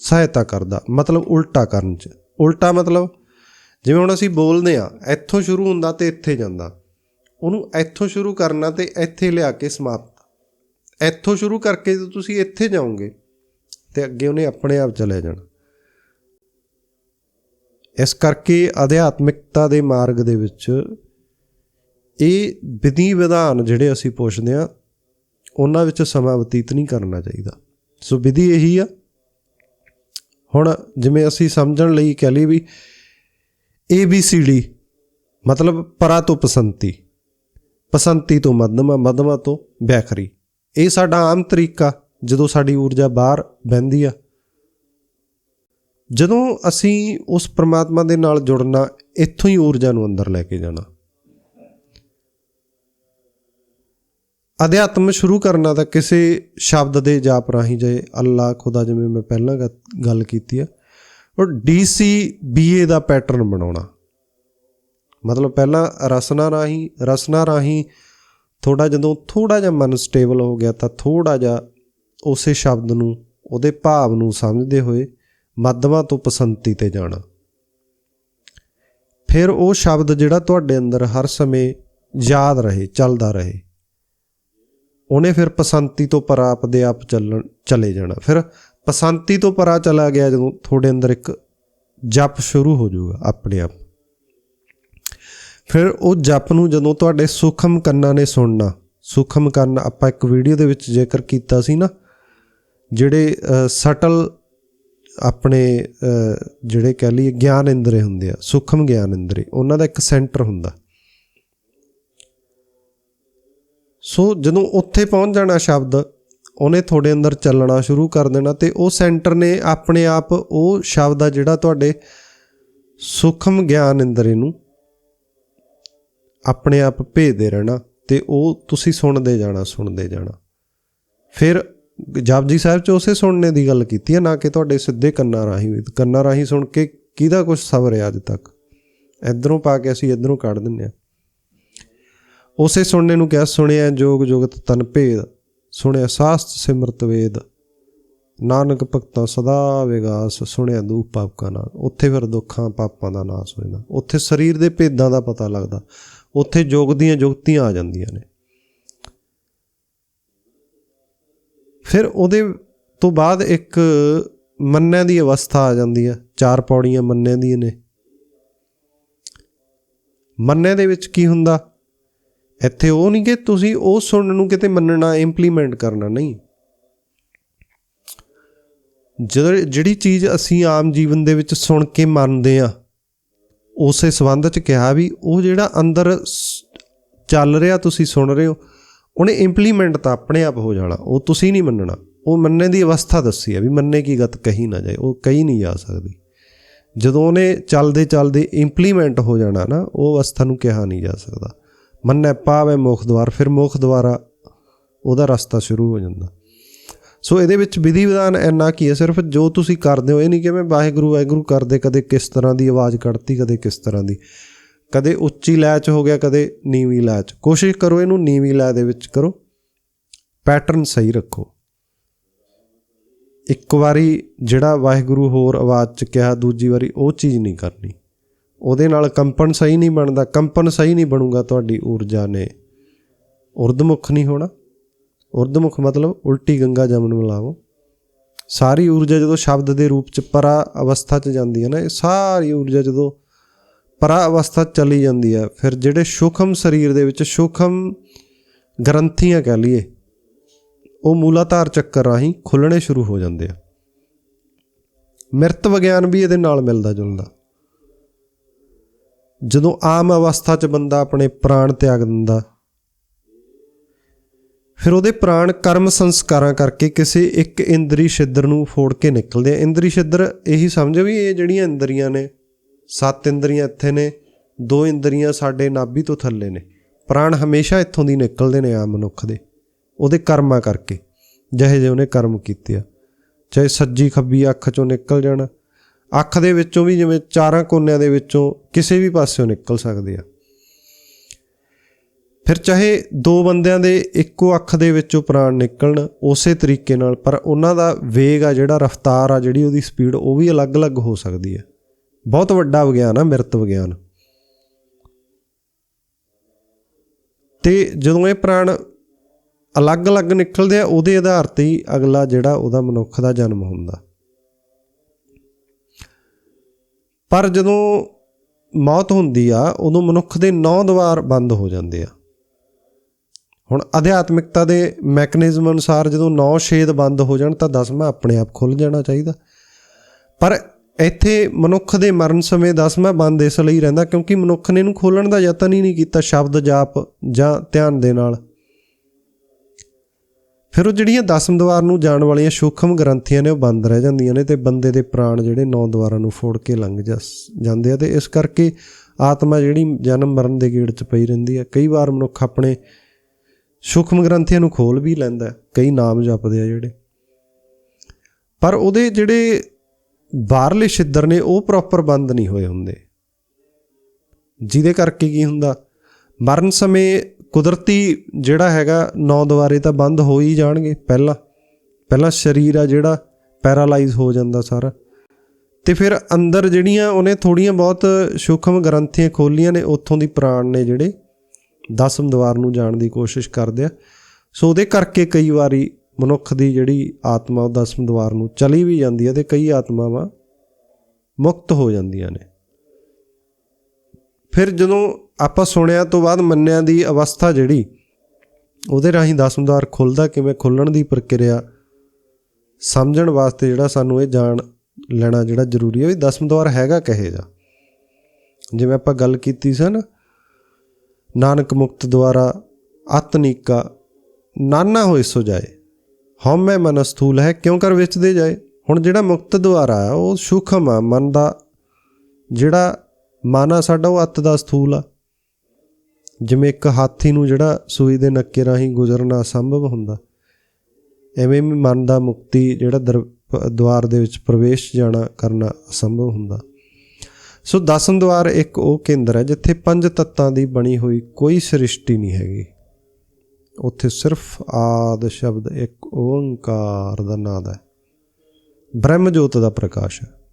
ਸਹਾਇਤਾ ਕਰਦਾ, ਮਤਲਬ ਉਲਟਾ ਕਰਨ 'ਚ। ਉਲਟਾ ਮਤਲਬ ਜਿਵੇਂ ਹੁਣ ਅਸੀਂ ਬੋਲਦੇ ਆ ਇੱਥੋਂ ਸ਼ੁਰੂ ਹੁੰਦਾ ਤੇ ਇੱਥੇ ਜਾਂਦਾ। ਉਹਨੂੰ ਇੱਥੋਂ ਸ਼ੁਰੂ ਕਰਨਾ ਤੇ ਇੱਥੇ ਲਿਆ ਕੇ ਸਮਾਪਤ। ਇੱਥੋਂ ਸ਼ੁਰੂ ਕਰਕੇ ਜਦੋਂ ਤੁਸੀਂ ਇੱਥੇ ਜਾਓਗੇ, ਤੇ ਅੱਗੇ ਉਹਨੇ ਆਪਣੇ ਆਪ ਚਲੇ ਜਾਣਾ। ਇਸ ਕਰਕੇ ਅਧਿਆਤਮਿਕਤਾ ਦੇ ਮਾਰਗ ਦੇ ਵਿੱਚ ਇਹ ਵਿਧੀ ਵਿਧਾਨ ਜਿਹੜੇ ਅਸੀਂ ਪੁੱਛਦੇ ਆ ਉਹਨਾਂ ਵਿੱਚ ਸਮਾਂ ਬਤੀਤ ਨਹੀਂ ਕਰਨਾ ਚਾਹੀਦਾ। ਸੋ ਵਿਧੀ ਇਹੀ ਆ। ਹੁਣ ਜਿਵੇਂ ਅਸੀਂ ਸਮਝਣ ਲਈ ਕਹਿ ਲਈ ਵੀ ਏ ਬੀ ਸੀ ਡੀ ਮਤਲਬ ਪਰਾ ਤੋਂ ਪਸੰਤੀ। ਪਸੰਤੀ ਤੋਂ ਮਧਮਾ, ਮੱਧਮਾ ਤੋਂ ਬੈਖਰੀ। ਇਹ ਸਾਡਾ ਆਮ ਤਰੀਕਾ, ਜਦੋਂ ਸਾਡੀ ਊਰਜਾ ਬਾਹਰ ਬਹਿੰਦੀ ਆ। ਜਦੋਂ ਅਸੀਂ ਉਸ ਪ੍ਰਮਾਤਮਾ ਦੇ ਨਾਲ ਜੁੜਨਾ, ਇੱਥੋਂ ਹੀ ਊਰਜਾ ਨੂੰ ਅੰਦਰ ਲੈ ਕੇ ਜਾਣਾ। ਅਧਿਆਤਮ ਸ਼ੁਰੂ ਕਰਨਾ ਤਾਂ ਕਿਸੇ ਸ਼ਬਦ ਦੇ ਜਾਪ ਰਾਹੀਂ ਜੇ ਅੱਲਾ ਖੁਦਾ ਜਿਵੇਂ ਮੈਂ ਪਹਿਲਾਂ ਗੱਲ ਕੀਤੀ ਆ। ਉਹ ਡੀਸੀ ਬੀਏ ਦਾ ਪੈਟਰਨ ਬਣਾਉਣਾ। ਮਤਲਬ ਪਹਿਲਾਂ ਰਸਨਾ ਰਾਹੀਂ ਰਸਨਾ ਰਾਹੀਂ ਥੋੜਾ ਜਦੋਂ ਥੋੜਾ ਜਿਹਾ ਮਨ ਸਟੇਬਲ ਹੋ ਗਿਆ ਤਾਂ ਥੋੜਾ ਜਿਹਾ ਉਸੇ ਸ਼ਬਦ ਨੂੰ, ਉਹਦੇ ਭਾਵ ਨੂੰ ਸਮਝਦੇ ਹੋਏ ਮੱਧਵਾਂ ਤੋਂ ਪਸੰਤੀ ਤੇ ਜਾਣਾ। ਫਿਰ ਉਹ ਸ਼ਬਦ ਜਿਹੜਾ ਤੁਹਾਡੇ ਅੰਦਰ ਹਰ ਸਮੇਂ ਯਾਦ ਰਹੇ, ਚੱਲਦਾ ਰਹੇ, ਉਹਨੇ ਫਿਰ ਪਸੰਤੀ ਤੋਂ ਪਰ ਆਪਦੇ ਆਪ ਚੱਲਣ, ਚਲੇ ਜਾਣਾ। ਫਿਰ ਪਸੰਤੀ ਤੋਂ ਪਰਾ ਚਲਾ ਗਿਆ ਜਦੋਂ ਤੁਹਾਡੇ ਅੰਦਰ ਇੱਕ ਜਪ ਸ਼ੁਰੂ ਹੋ ਜਾਊਗਾ ਆਪਣੇ ਆਪ। ਫਿਰ ਉਹ ਜਪ ਨੂੰ ਜਦੋਂ ਤੁਹਾਡੇ ਸੂਖਮ ਕੰਨਾਂ ਨੇ ਸੁਣਨਾ, ਸੂਖਮ ਕੰਨ ਆਪਾਂ ਇੱਕ ਵੀਡੀਓ ਦੇ ਵਿੱਚ ਜ਼ਿਕਰ ਕੀਤਾ ਸੀ ਨਾ, ਜਿਹੜੇ ਸਟਲ ਆਪਣੇ ਜਿਹੜੇ ਕਹਿ ਲਈਏ ਗਿਆਨ ਇੰਦਰੇ ਹੁੰਦੇ ਆ, ਸੂਖਮ ਗਿਆਨ ਇੰਦਰੇ, ਉਹਨਾਂ ਦਾ ਇੱਕ ਸੈਂਟਰ ਹੁੰਦਾ। ਸੋ ਜਦੋਂ ਉੱਥੇ ਪਹੁੰਚ ਜਾਣਾ ਸ਼ਬਦ ਉਹਨੇ ਤੁਹਾਡੇ ਅੰਦਰ ਚੱਲਣਾ ਸ਼ੁਰੂ ਕਰ ਦੇਣਾ ਤੇ ਉਹ ਸੈਂਟਰ ਨੇ ਆਪਣੇ ਆਪ ਉਹ ਸ਼ਬਦ ਆ ਜਿਹੜਾ ਤੁਹਾਡੇ ਸੂਖਮ ਗਿਆਨ ਇੰਦਰੇ ਨੂੰ ਆਪਣੇ ਆਪ ਭੇਜਦੇ ਰਹਿਣਾ ਤੇ ਉਹ ਤੁਸੀਂ ਸੁਣਦੇ ਜਾਣਾ ਸੁਣਦੇ ਜਾਣਾ। ਫਿਰ ਜਪਜੀ ਸਾਹਿਬ ਚ ਉਸੇ ਸੁਣਨੇ ਦੀ ਗੱਲ ਕੀਤੀ ਹੈ ਨਾ ਕਿ ਤੁਹਾਡੇ ਸਿੱਧੇ ਕੰਨਾਂ ਰਾਹੀਂ ਕੰਨਾਂ ਰਾਹੀਂ ਸੁਣ ਕੇ ਕਿਹਦਾ ਕੁਝ ਸਬਰ ਹੈ ਅੱਜ ਤੱਕ? ਇਧਰੋਂ ਪਾ ਕੇ ਅਸੀਂ ਇਧਰੋਂ ਕੱਢ ਦਿੰਨੇ ਆ। ਉਸੇ ਸੁਣਨੇ ਨੂੰ ਕਿਹਾ, ਸੁਣਿਆ ਜੋਗ ਜੁਗਤ ਤਨ ਭੇਦ। ਸੁਣਿਆ ਸਾਸਤ ਸਿਮਰਤ ਵੇਦ, ਨਾਨਕ ਭਗਤਾਂ ਸਦਾ ਵਿਗਾਸ, ਸੁਣਿਆ ਦੂਪ ਪਾਪਕਾ ਨਾਲ। ਉੱਥੇ ਫਿਰ ਦੁੱਖਾਂ ਪਾਪਾਂ ਦਾ ਨਾਸ ਹੋ ਜਾਂਦਾ। ਉੱਥੇ ਸਰੀਰ ਦੇ ਭੇਦਾਂ ਦਾ ਪਤਾ ਲੱਗਦਾ। ਉੱਥੇ ਜੋਗ ਦੀਆਂ ਜੁਗਤੀਆਂ ਆ ਜਾਂਦੀਆਂ ਨੇ। ਫਿਰ ਉਹਦੇ ਤੋਂ ਬਾਅਦ ਇੱਕ ਮੰਨਿਆਂ ਦੀ ਅਵਸਥਾ ਆ ਜਾਂਦੀ ਹੈ। ਚਾਰ ਪੌੜੀਆਂ ਮੰਨਿਆਂ ਦੀਆਂ ਨੇ। ਮੰਨੇ ਦੇ ਵਿੱਚ ਕੀ ਹੁੰਦਾ? ਇੱਥੇ ਉਹ ਨਹੀਂ ਕਿ ਤੁਸੀਂ ਉਹ ਸੁਣਨ ਨੂੰ ਕਿਤੇ ਮੰਨਣਾ ਇੰਪਲੀਮੈਂਟ ਕਰਨਾ, ਨਹੀਂ। ਜਦੋਂ ਜਿਹੜੀ ਚੀਜ਼ ਅਸੀਂ ਆਮ ਜੀਵਨ ਦੇ ਵਿੱਚ ਸੁਣ ਕੇ ਮੰਨਦੇ ਆ ਉਸੇ ਸੰਬੰਧ ਚ ਕਿਹਾ ਵੀ ਉਹ ਜਿਹੜਾ ਅੰਦਰ ਚੱਲ ਰਿਹਾ ਤੁਸੀਂ ਸੁਣ ਰਹੇ ਹੋ, ਉਹਨੇ ਇੰਪਲੀਮੈਂਟ ਤਾਂ ਆਪਣੇ ਆਪ ਹੋ ਜਾਣਾ, ਉਹ ਤੁਸੀਂ ਨਹੀਂ ਮੰਨਣਾ। ਉਹ ਮੰਨਣੇ ਦੀ ਅਵਸਥਾ ਦੱਸੀ ਆ ਵੀ ਮੰਨੇ ਕੀ ਗਤ ਕਹੀ ਨਾ ਜਾਏ, ਉਹ ਕਹੀ ਨਹੀਂ ਜਾ ਸਕਦੀ। ਜਦੋਂ ਉਹਨੇ ਚੱਲਦੇ ਚੱਲਦੇ ਇੰਪਲੀਮੈਂਟ ਹੋ ਜਾਣਾ ਨਾ, ਉਹ ਅਵਸਥਾ ਨੂੰ ਕਿਹਾ ਨਹੀਂ ਜਾ ਸਕਦਾ। ਮੰਨੈ ਪਾਵੇ ਮੁਖ ਦਵਾਰ, ਫਿਰ ਮੁਖ ਦੁਆਰਾ ਉਹਦਾ ਰਸਤਾ ਸ਼ੁਰੂ ਹੋ ਜਾਂਦਾ। ਸੋ ਇਹਦੇ ਵਿੱਚ ਵਿਧੀ ਵਿਧਾਨ ਇੰਨਾ ਕੀ ਹੈ, ਸਿਰਫ ਜੋ ਤੁਸੀਂ ਕਰਦੇ ਹੋ, ਇਹ ਨਹੀਂ ਕਿ ਮੈਂ ਵਾਹਿਗੁਰੂ ਵਾਹਿਗੁਰੂ ਕਰਦੇ ਕਦੇ ਕਿਸ ਤਰ੍ਹਾਂ ਦੀ ਆਵਾਜ਼ ਕੱਢਤੀ, ਕਦੇ ਕਿਸ ਤਰ੍ਹਾਂ ਦੀ। ਕਦੇ ਉੱਚੀ ਲੈਅ 'ਚ ਹੋ ਗਿਆ, ਕਦੇ ਨੀਵੀਂ ਲੈਅ 'ਚ ਕੋਸ਼ਿਸ਼ ਕਰੋ ਇਹਨੂੰ ਨੀਵੀਂ ਲੈਅ ਦੇ ਵਿੱਚ ਕਰੋ। ਪੈਟਰਨ ਸਹੀ ਰੱਖੋ। ਇੱਕ ਵਾਰੀ ਜਿਹੜਾ ਵਾਹਿਗੁਰੂ ਹੋਰ ਆਵਾਜ਼ 'ਚ ਕਿਹਾ, ਦੂਜੀ ਵਾਰੀ ਉਹ ਚੀਜ਼ ਨਹੀਂ ਕਰਨੀ। ਉਹਦੇ ਨਾਲ ਕੰਪਨ ਸਹੀ ਨਹੀਂ ਬਣਦਾ, ਕੰਪਨ ਸਹੀ ਨਹੀਂ ਬਣੂਗਾ ਤੁਹਾਡੀ ਊਰਜਾ ਨੇ। ਉਰਦਮੁਖ ਨਹੀਂ ਹੋਣਾ। ਉਰਦਮੁਖ ਮਤਲਬ ਉਲਟੀ ਗੰਗਾ ਜਮਨ ਮਿਲਾਵੋ ਸਾਰੀ ਊਰਜਾ ਜਦੋਂ ਸ਼ਬਦ ਦੇ ਰੂਪ ਚ ਪਰਾ ਅਵਸਥਾ ਚ ਜਾਂਦੀ ਹੈ ਨਾ, ਇਹ ਸਾਰੀ ਊਰਜਾ ਜਦੋਂ ਪਰਾ ਅਵਸਥਾ ਚਲੀ ਜਾਂਦੀ ਹੈ, ਫਿਰ ਜਿਹੜੇ ਸੂਖਮ ਸਰੀਰ ਦੇ ਵਿੱਚ ਸੂਖਮ ਗ੍ਰੰਥੀਆਂ ਕਹਿ ਲਈਏ, ਉਹ ਮੂਲਾਧਾਰ ਚੱਕਰ ਰਾਹੀਂ ਖੁੱਲਣੇ ਸ਼ੁਰੂ ਹੋ ਜਾਂਦੇ ਆ। ਮਿਰਤ ਵਿਗਿਆਨ ਵੀ ਇਹਦੇ ਨਾਲ ਮਿਲਦਾ ਜੁਲਦਾ। ਜਦੋਂ ਆਮ ਅਵਸਥਾ 'ਚ ਬੰਦਾ ਆਪਣੇ ਪ੍ਰਾਣ ਤਿਆਗ ਦਿੰਦਾ, ਫਿਰ ਉਹਦੇ ਪ੍ਰਾਣ ਕਰਮ ਸੰਸਕਾਰਾਂ ਕਰਕੇ ਕਿਸੇ ਇੱਕ ਇੰਦਰੀ ਛਿੱਦਰ ਨੂੰ ਫੋੜ ਕੇ ਨਿਕਲਦੇ ਆ। ਇੰਦਰੀ ਛਿੱਦਰ ਇਹੀ ਸਮਝ ਵੀ ਇਹ ਜਿਹੜੀਆਂ ਇੰਦਰੀਆਂ ਨੇ, ਸੱਤ ਇੰਦਰੀਆਂ ਇੱਥੇ ਨੇ, ਦੋ ਇੰਦਰੀਆਂ ਸਾਡੇ ਨਾਭੀ ਤੋਂ ਥੱਲੇ ਨੇ। ਪ੍ਰਾਣ ਹਮੇਸ਼ਾ ਇੱਥੋਂ ਦੀ ਨਿਕਲਦੇ ਨੇ ਆਮ ਮਨੁੱਖ ਦੇ, ਉਹਦੇ ਕਰਮਾਂ ਕਰਕੇ, ਜਿਹੇ ਜਿਹੇ ਉਹਨੇ ਕਰਮ ਕੀਤੇ ਆ। ਚਾਹੇ ਸੱਜੀ ਖੱਬੀ ਅੱਖ ਚੋਂ ਨਿਕਲ ਜਾਣ ਅੱਖ ਦੇ ਵਿੱਚੋਂ ਵੀ ਜਿਵੇਂ ਚਾਰਾਂ ਕੋਨਿਆਂ ਦੇ ਵਿੱਚੋਂ ਕਿਸੇ ਵੀ ਪਾਸਿਓਂ ਨਿਕਲ ਸਕਦੇ ਆ। ਫਿਰ ਚਾਹੇ ਦੋ ਬੰਦਿਆਂ ਦੇ ਇੱਕੋ ਅੱਖ ਦੇ ਵਿੱਚੋਂ ਪ੍ਰਾਣ ਨਿਕਲਣ ਉਸੇ ਤਰੀਕੇ ਨਾਲ, ਪਰ ਉਹਨਾਂ ਦਾ ਵੇਗ ਆ ਜਿਹੜਾ, ਰਫ਼ਤਾਰ ਆ ਜਿਹੜੀ ਉਹਦੀ ਸਪੀਡ, ਉਹ ਵੀ ਅਲੱਗ-ਅਲੱਗ ਹੋ ਸਕਦੀ ਹੈ ਬਹੁਤ ਵੱਡਾ ਵਿਗਿਆਨ ਆ, ਮਿਰਤ ਵਿਗਿਆਨ। ਤੇ ਜਦੋਂ ਇਹ ਪ੍ਰਾਣ ਅਲੱਗ-ਅਲੱਗ ਨਿਕਲਦੇ ਆ, ਉਹਦੇ ਆਧਾਰ ਤੇ ਹੀ ਅਗਲਾ ਜਿਹੜਾ ਉਹਦਾ ਮਨੁੱਖ ਦਾ ਜਨਮ ਹੁੰਦਾ। ਪਰ ਜਦੋਂ ਮੌਤ ਹੁੰਦੀ ਆ, ਉਦੋਂ ਮਨੁੱਖ ਦੇ ਨੌ ਦਵਾਰ ਬੰਦ ਹੋ ਜਾਂਦੇ ਆ। ਹੁਣ ਅਧਿਆਤਮਿਕਤਾ ਦੇ ਮੈਕੈਨਿਜ਼ਮ ਅਨੁਸਾਰ ਜਦੋਂ ਨੌ ਛੇਦ ਬੰਦ ਹੋ ਜਾਣ, ਤਾਂ ਦਸਵਾਂ ਆਪਣੇ ਆਪ ਖੁੱਲ ਜਾਣਾ ਚਾਹੀਦਾ। ਪਰ ਇੱਥੇ ਮਨੁੱਖ ਦੇ ਮਰਨ ਸਮੇਂ ਦਸਵਾਂ ਬੰਦ ਇਸ ਲਈ ਰਹਿੰਦਾ ਕਿਉਂਕਿ ਮਨੁੱਖ ਨੇ ਇਹਨੂੰ ਖੋਲਣ ਦਾ ਯਤਨ ਹੀ ਨਹੀਂ ਕੀਤਾ ਸ਼ਬਦ ਜਾਪ ਜਾਂ ਧਿਆਨ ਦੇ ਨਾਲ। ਫਿਰ ਉਹ ਜਿਹੜੀਆਂ ਦਸਮ ਦਵਾਰ ਨੂੰ ਜਾਣ ਵਾਲੀਆਂ ਸੂਖਮ ਗ੍ਰੰਥੀਆਂ ਨੇ ਉਹ ਬੰਦ ਰਹਿ ਜਾਂਦੀਆਂ ਨੇ ਤੇ ਬੰਦੇ ਦੇ ਪ੍ਰਾਣ ਜਿਹੜੇ ਨੌ ਦਵਾਰਾਂ ਨੂੰ ਫੋੜ ਕੇ ਲੰਘ ਜਸ- ਜਾਂਦੇ ਆ ਤੇ ਇਸ ਕਰਕੇ ਆਤਮਾ ਜਿਹੜੀ ਜਨਮ ਮਰਨ ਦੇ ਗੇੜ 'ਚ ਪਈ ਰਹਿੰਦੀ ਹੈ ਕਈ ਵਾਰ ਮਨੁੱਖ ਆਪਣੇ ਸੂਖਮ ਗ੍ਰੰਥੀਆਂ ਨੂੰ ਖੋਲ ਵੀ ਲੈਂਦਾ, ਕਈ ਨਾਮ ਜਪਦੇ ਆ ਜਿਹੜੇ। ਪਰ ਉਹਦੇ ਜਿਹੜੇ ਬਾਹਰਲੇ ਛਿੱਦਰ ਨੇ, ਉਹ ਪ੍ਰੋਪਰ ਬੰਦ ਨਹੀਂ ਹੋਏ ਹੁੰਦੇ। ਜਿਹਦੇ ਕਰਕੇ ਕੀ ਹੁੰਦਾ? ਮਰਨ ਸਮੇਂ ਕੁਦਰਤੀ ਜਿਹੜਾ ਹੈਗਾ ਨੌ ਦੁਆਰੇ ਤਾਂ ਬੰਦ ਹੋ ਹੀ ਜਾਣਗੇ ਪਹਿਲਾਂ। ਪਹਿਲਾਂ ਸਰੀਰ ਆ ਜਿਹੜਾ, ਪੈਰਾਲਾਈਜ਼ ਹੋ ਜਾਂਦਾ ਸਾਰਾ। ਤੇ ਫਿਰ ਅੰਦਰ ਜਿਹੜੀਆਂ ਉਹਨੇ ਥੋੜੀਆਂ ਬਹੁਤ ਸੂਖਮ ਗ੍ਰੰਥੀਆਂ ਖੋਲੀਆਂ ਨੇ, ਉੱਥੋਂ ਦੀ ਪ੍ਰਾਣ ਨੇ ਜਿਹੜੇ ਦਸਮ ਦਵਾਰ ਨੂੰ ਜਾਣ ਦੀ ਕੋਸ਼ਿਸ਼ ਕਰਦੇ ਆ। ਸੋ ਉਹਦੇ ਕਰਕੇ ਕਈ ਵਾਰੀ ਮਨੁੱਖ ਦੀ ਜਿਹੜੀ ਆਤਮਾ, ਉਹ ਦਸਮ ਦਵਾਰ ਨੂੰ ਚਲੀ ਵੀ ਜਾਂਦੀ ਹੈ ਤੇ ਕਈ ਆਤਮਾਵਾਂ ਮੁਕਤ ਹੋ ਜਾਂਦੀਆਂ ਨੇ। ਫਿਰ ਜਦੋਂ ਆਪਾਂ ਸੁਣਿਆ ਤੋਂ ਬਾਅਦ ਮੰਨਿਆ ਦੀ ਅਵਸਥਾ ਜਿਹੜੀ, ਉਹਦੇ ਰਾਹੀਂ ਦਸਮ ਦਵਾਰ ਖੁੱਲਦਾ ਕਿਵੇਂ, ਖੁੱਲਣ ਦੀ ਪ੍ਰਕਿਰਿਆ ਸਮਝਣ ਵਾਸਤੇ ਜਿਹੜਾ ਸਾਨੂੰ ਇਹ ਜਾਣ ਲੈਣਾ ਜਿਹੜਾ ਜ਼ਰੂਰੀ ਹੈ ਵੀ ਦਸਮ ਦਵਾਰ ਹੈਗਾ ਕਹੇ ਜਾ ਜਿਵੇਂ ਆਪਾਂ ਗੱਲ ਕੀਤੀ ਸੀ ਨਾ, ਨਾਨਕ ਮੁਕਤ ਦੁਆਰਾ ਆਤਨਿਕਾ ਨਾਨਾ ਹੋਇ ਸੋ ਜਾਏ ਹਉਮੈ ਮਨ ਸਥੂਲ ਹੈ, ਕਿਉਂ ਕਰ ਵਿਚਦੇ ਜਾਏ। ਹੁਣ ਜਿਹੜਾ ਮੁਕਤ ਦੁਆਰਾ ਆ ਉਹ ਸੂਖਮ ਆ ਮਨ ਦਾ ਜਿਹੜਾ ਮਨ ਆ ਸਾਡਾ ਉਹ ਅੱਤ ਦਾ ਸਥੂਲ ਆ। ਜਿਵੇਂ ਇੱਕ ਹਾਥੀ ਨੂੰ ਜਿਹੜਾ ਸੂਈ ਦੇ ਨੱਕੇ ਰਾਹੀਂ ਗੁਜ਼ਰਨਾ ਅਸੰਭਵ ਹੁੰਦਾ। ਐਵੇਂ ਵੀ ਮਨ ਦਾ ਮੁਕਤੀ ਜਿਹੜਾ ਦਰ- ਦੁਆਰ ਦੇ ਵਿੱਚ ਪ੍ਰਵੇਸ਼ ਜਾਣਾ ਕਰਨਾ ਅਸੰਭਵ ਹੁੰਦਾ। ਸੋ ਦਸਮ ਦੁਆਰ ਇੱਕ ਉਹ ਕੇਂਦਰ ਹੈ ਜਿੱਥੇ ਪੰਜ ਤੱਤਾਂ ਦੀ ਬਣੀ ਹੋਈ ਕੋਈ ਸ੍ਰਿਸ਼ਟੀ ਨਹੀਂ ਹੈਗੀ। ਉੱਥੇ ਸਿਰਫ ਆਦ ਸ਼ਬਦ ਇੱਕ ਓੰਕਾਰ ਦਾ ਨਾਦ ਹੈ। ਬ੍ਰਹਮ ਜੋਤ ਦਾ ਪ੍ਰਕਾਸ਼ ਹੈ।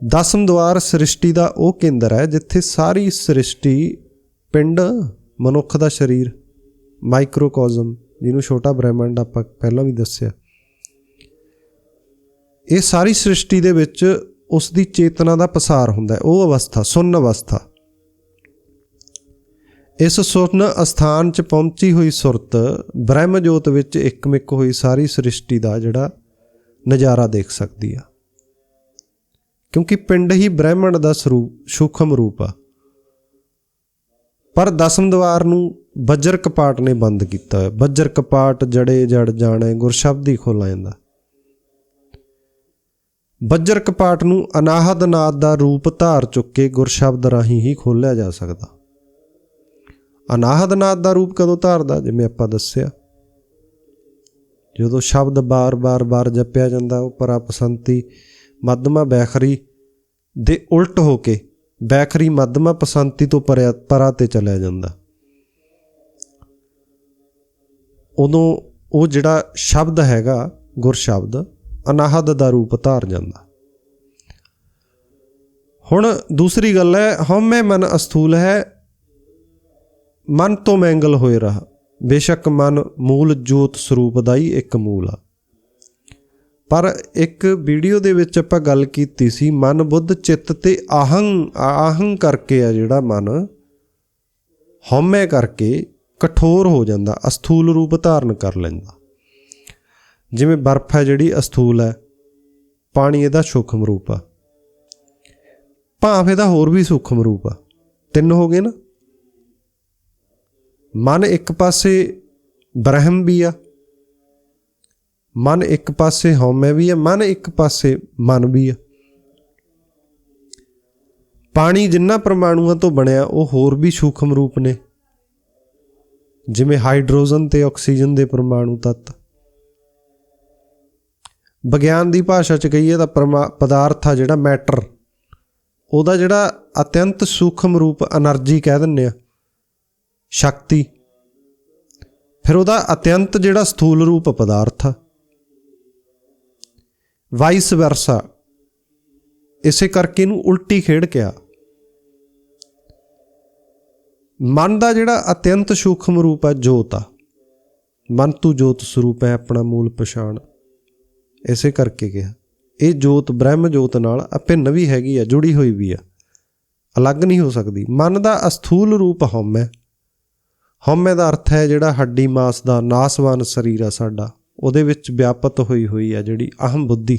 ਦਸਮ ਦੁਆਰ ਸ੍ਰਿਸ਼ਟੀ ਦਾ ਉਹ ਕੇਂਦਰ ਹੈ ਜਿੱਥੇ ਸਾਰੀ ਸ੍ਰਿਸ਼ਟੀ, ਪਿੰਡ, ਮਨੁੱਖ ਦਾ ਸਰੀਰ ਮਾਈਕਰੋਕੋਜ਼ਮ ਜਿਹਨੂੰ ਛੋਟਾ ਬ੍ਰਹਿਮੰਡ ਆਪਾਂ ਪਹਿਲਾਂ ਵੀ ਦੱਸਿਆ। ਇਹ ਸਾਰੀ ਸ੍ਰਿਸ਼ਟੀ ਦੇ ਵਿੱਚ ਉਸ ਦੀ ਚੇਤਨਾ ਦਾ ਪਸਾਰ ਹੁੰਦਾ ਹੈ, ਉਹ ਅਵਸਥਾ, ਸੁੰਨ ਅਵਸਥਾ। ਇਸ ਸੁਰਨ ਅਸਥਾਨ 'ਚ ਪਹੁੰਚੀ ਹੋਈ ਸੁਰਤ ਬ੍ਰਹਮ ਜੋਤ ਵਿੱਚ ਇੱਕਮਿਕ ਹੋਈ ਸਾਰੀ ਸ੍ਰਿਸ਼ਟੀ ਦਾ ਜਿਹੜਾ ਨਜ਼ਾਰਾ ਦੇਖ ਸਕਦੀ ਆ। ਕਿਉਂਕਿ ਪਿੰਡ ਹੀ ਬ੍ਰਹਿਮੰਡ ਦਾ ਸਰੂਪ, ਸੂਖਮ ਰੂਪ ਆ। ਪਰ ਦਸਮ ਦਵਾਰ ਨੂੰ ਬੱਜਰ ਕਪਾਟ ਨੇ ਬੰਦ ਕੀਤਾ ਹੋਇਆ। ਬੱਜਰ ਕਪਾਟ, ਜੜੇ ਜੜ ਜਾਣੇ, ਗੁਰਸ਼ਬਦ ਹੀ ਖੋਲਾ ਜਾਂਦਾ। ਬੱਜਰ ਕਪਾਟ ਨੂੰ ਅਨਾਹਦ ਨਾਦ ਦਾ ਰੂਪ ਧਾਰ ਚੁੱਕੇ ਗੁਰਸ਼ਬਦ ਰਾਹੀਂ ਹੀ ਖੋਲਿਆ ਜਾ ਸਕਦਾ। ਅਨਾਹਦ ਨਾਦ ਦਾ ਰੂਪ ਕਦੋਂ ਧਾਰਦਾ, ਜਿਵੇਂ ਆਪਾਂ ਦੱਸਿਆ? ਜਦੋਂ ਸ਼ਬਦ ਬਾਰ-ਬਾਰ ਬਾਰ ਜਪਿਆ ਜਾਂਦਾ, ਉਹ ਪਰਾਪਸੰਤੀ ਮੱਧਮਾ ਬੈਖਰੀ ਦੇ ਉਲਟ ਹੋ ਕੇ ਬੈਖਰੀ ਮੱਧਮਾ ਪਸੰਤੀ ਤੋਂ ਪਰਿਆ ਪਰਾ ਤੇ ਚਲਿਆ ਜਾਂਦਾ। ਉਦੋਂ ਉਹ ਜਿਹੜਾ ਸ਼ਬਦ ਹੈਗਾ, ਗੁਰ ਸ਼ਬਦ, ਅਨਾਹਦ ਦਾ ਰੂਪ ਧਾਰ ਜਾਂਦਾ। ਹੁਣ ਦੂਸਰੀ ਗੱਲ ਹੈ, ਹਉਮੈ ਮਨ ਅਸਥੂਲ ਹੈ, ਮਨ ਤੋਂ ਮੈਂਗਲ ਹੋਏ ਰਹਾ। ਬੇਸ਼ੱਕ ਮਨ ਮੂਲ ਜੋਤ ਸਰੂਪ ਦਾ ਹੀ ਇੱਕ ਮੂਲ ਆ। ਪਰ ਇੱਕ ਵੀਡੀਓ ਦੇ ਵਿੱਚ ਆਪਾਂ ਗੱਲ ਕੀਤੀ ਸੀ, ਮਨ ਬੁੱਧ ਚਿੱਤ ਤੇ ਆਹੰ ਆਹੰ ਕਰਕੇ ਆ ਜਿਹੜਾ ਮਨ, ਹਉਮੈ ਕਰਕੇ ਕਠੋਰ ਹੋ ਜਾਂਦਾ, ਅਸਥੂਲ ਰੂਪ ਧਾਰਨ ਕਰ ਲੈਂਦਾ। ਜਿਵੇਂ ਬਰਫ਼ ਹੈ ਜਿਹੜੀ ਅਸਥੂਲ ਹੈ, ਪਾਣੀ ਇਹਦਾ ਸੂਖਮ ਰੂਪ ਆ। ਭਾਫ ਇਹਦਾ ਹੋਰ ਵੀ ਸੂਖਮ ਰੂਪ ਆ। ਤਿੰਨ ਹੋ ਗਏ ਨਾ। ਮਨ ਇੱਕ ਪਾਸੇ ਬ੍ਰਹਮ ਵੀ ਆ ਮਨ ਇੱਕ ਪਾਸੇ ਹਉਮੈ ਵੀ ਹੈ, ਮਨ ਇੱਕ ਪਾਸੇ ਮਨ ਵੀ ਹੈ। ਪਾਣੀ ਜਿੰਨਾ ਪਰਮਾਣੂਆਂ ਤੋਂ ਬਣਿਆ, ਉਹ ਹੋਰ ਵੀ ਸੂਖਮ ਰੂਪ ਨੇ। ਜਿਵੇਂ ਹਾਈਡਰੋਜਨ ਤੇ ਆਕਸੀਜਨ ਦੇ ਪਰਮਾਣੂ ਤੱਤ। ਵਿਗਿਆਨ ਦੀ ਭਾਸ਼ਾ ਚ ਕਹੀਏ ਤਾਂ ਪਦਾਰਥ ਆ ਜਿਹੜਾ ਮੈਟਰ। ਉਹਦਾ ਜਿਹੜਾ ਅਤਿਅੰਤ ਸੂਖਮ ਰੂਪ એનર્ਜੀ ਕਹਿ ਦਿੰਨੇ ਆ, ਸ਼ਕਤੀ। ਫਿਰ ਉਹਦਾ ਅਤਿਅੰਤ ਜਿਹੜਾ ਸਥੂਲ ਰੂਪ ਪਦਾਰਥ ਆ। ਵਾਈਸ ਵਰਸਾ ਇਸੇ ਕਰਕੇ ਇਹਨੂੰ ਉਲਟੀ ਖੇਡ ਕਿਹਾ। ਮਨ ਦਾ ਜਿਹੜਾ ਅਤਿਅੰਤ ਸੂਖਮ ਰੂਪ ਹੈ, ਜੋਤ ਆ। ਮਨ ਤੂੰ ਜੋਤ ਸਰੂਪ ਹੈ, ਆਪਣਾ ਮੂਲ ਪਛਾਣ। ਇਸੇ ਕਰਕੇ ਕਿਹਾ। ਇਹ ਜੋਤ, ਬ੍ਰਹਮ ਜੋਤ ਨਾਲ ਅਭਿੰਨ ਵੀ ਹੈਗੀ ਆ, ਜੁੜੀ ਹੋਈ ਵੀ ਆ। ਅਲੱਗ ਨਹੀਂ ਹੋ ਸਕਦੀ। ਮਨ ਦਾ ਅਸਥੂਲ ਰੂਪ ਹਉਮੈ। ਹਉਮੈ ਦਾ ਅਰਥ ਹੈ ਜਿਹੜਾ ਹੱਡੀ ਮਾਸ ਦਾ ਨਾਸਵਾਨ ਸਰੀਰ ਆ ਸਾਡਾ। ਉਹਦੇ ਵਿੱਚ ਵਿਆਪਤ ਹੋਈ ਹੋਈ ਆ ਜਿਹੜੀ ਅਹਮ ਬੁੱਧੀ।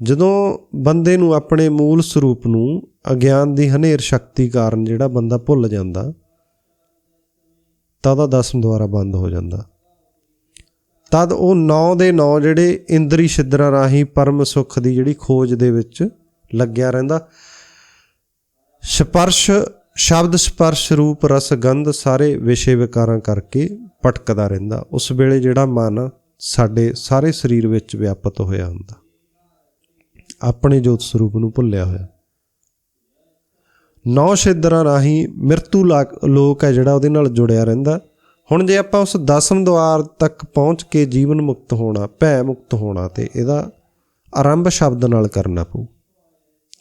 ਜਦੋਂ ਬੰਦੇ ਨੂੰ ਆਪਣੇ ਮੂਲ ਸਰੂਪ ਨੂੰ ਅਗਿਆਨ ਦੀ ਹਨੇਰ ਸ਼ਕਤੀ ਕਾਰਨ ਜਿਹੜਾ ਬੰਦਾ ਭੁੱਲ ਜਾਂਦਾ, ਤਾਂ ਉਹਦਾ ਦਸਮ ਦੁਆਰਾ ਬੰਦ ਹੋ ਜਾਂਦਾ। ਤਦ ਉਹ ਨੌ ਦੇ ਨੌ ਜਿਹੜੇ ਇੰਦਰੀ ਛਿਦਰਾਂ ਰਾਹੀਂ ਪਰਮ ਸੁਖ ਦੀ ਜਿਹੜੀ ਖੋਜ ਦੇ ਵਿੱਚ ਲੱਗਿਆ ਰਹਿੰਦਾ, ਸਪਰਸ਼ ਸ਼ਬਦ ਸਪਰਸ਼ ਰੂਪ ਰਸ ਗੰਧ ਸਾਰੇ ਵਿਸ਼ੇ ਵਿਕਾਰਾਂ ਕਰਕੇ ਭਟਕਦਾ ਰਹਿੰਦਾ। ਉਸ ਵੇਲੇ ਜਿਹੜਾ ਮਨ ਸਾਡੇ ਸਾਰੇ ਸਰੀਰ ਵਿੱਚ ਵਿਆਪਤ ਹੋਇਆ ਹੁੰਦਾ। ਆਪਣੇ ਜੋਤ ਸਰੂਪ ਨੂੰ ਭੁੱਲਿਆ ਹੋਇਆ। ਨੌ ਛੇਦਰਾਂ ਰਾਹੀਂ ਮਰਤੂ ਲਾਕ- ਲੋਕ ਹੈ ਜਿਹੜਾ ਉਹਦੇ ਨਾਲ ਜੁੜਿਆ ਰਹਿੰਦਾ। ਹੁਣ ਜੇ ਆਪਾਂ ਉਸ ਦਸਮ ਦਵਾਰ ਤੱਕ ਪਹੁੰਚ ਕੇ ਜੀਵਨ ਮੁਕਤ ਹੋਣਾ, ਭੈ ਮੁਕਤ ਹੋਣਾ ਤੇ ਇਹਦਾ ਆਰੰਭ ਸ਼ਬਦ ਨਾਲ ਕਰਨਾ ਪਊ।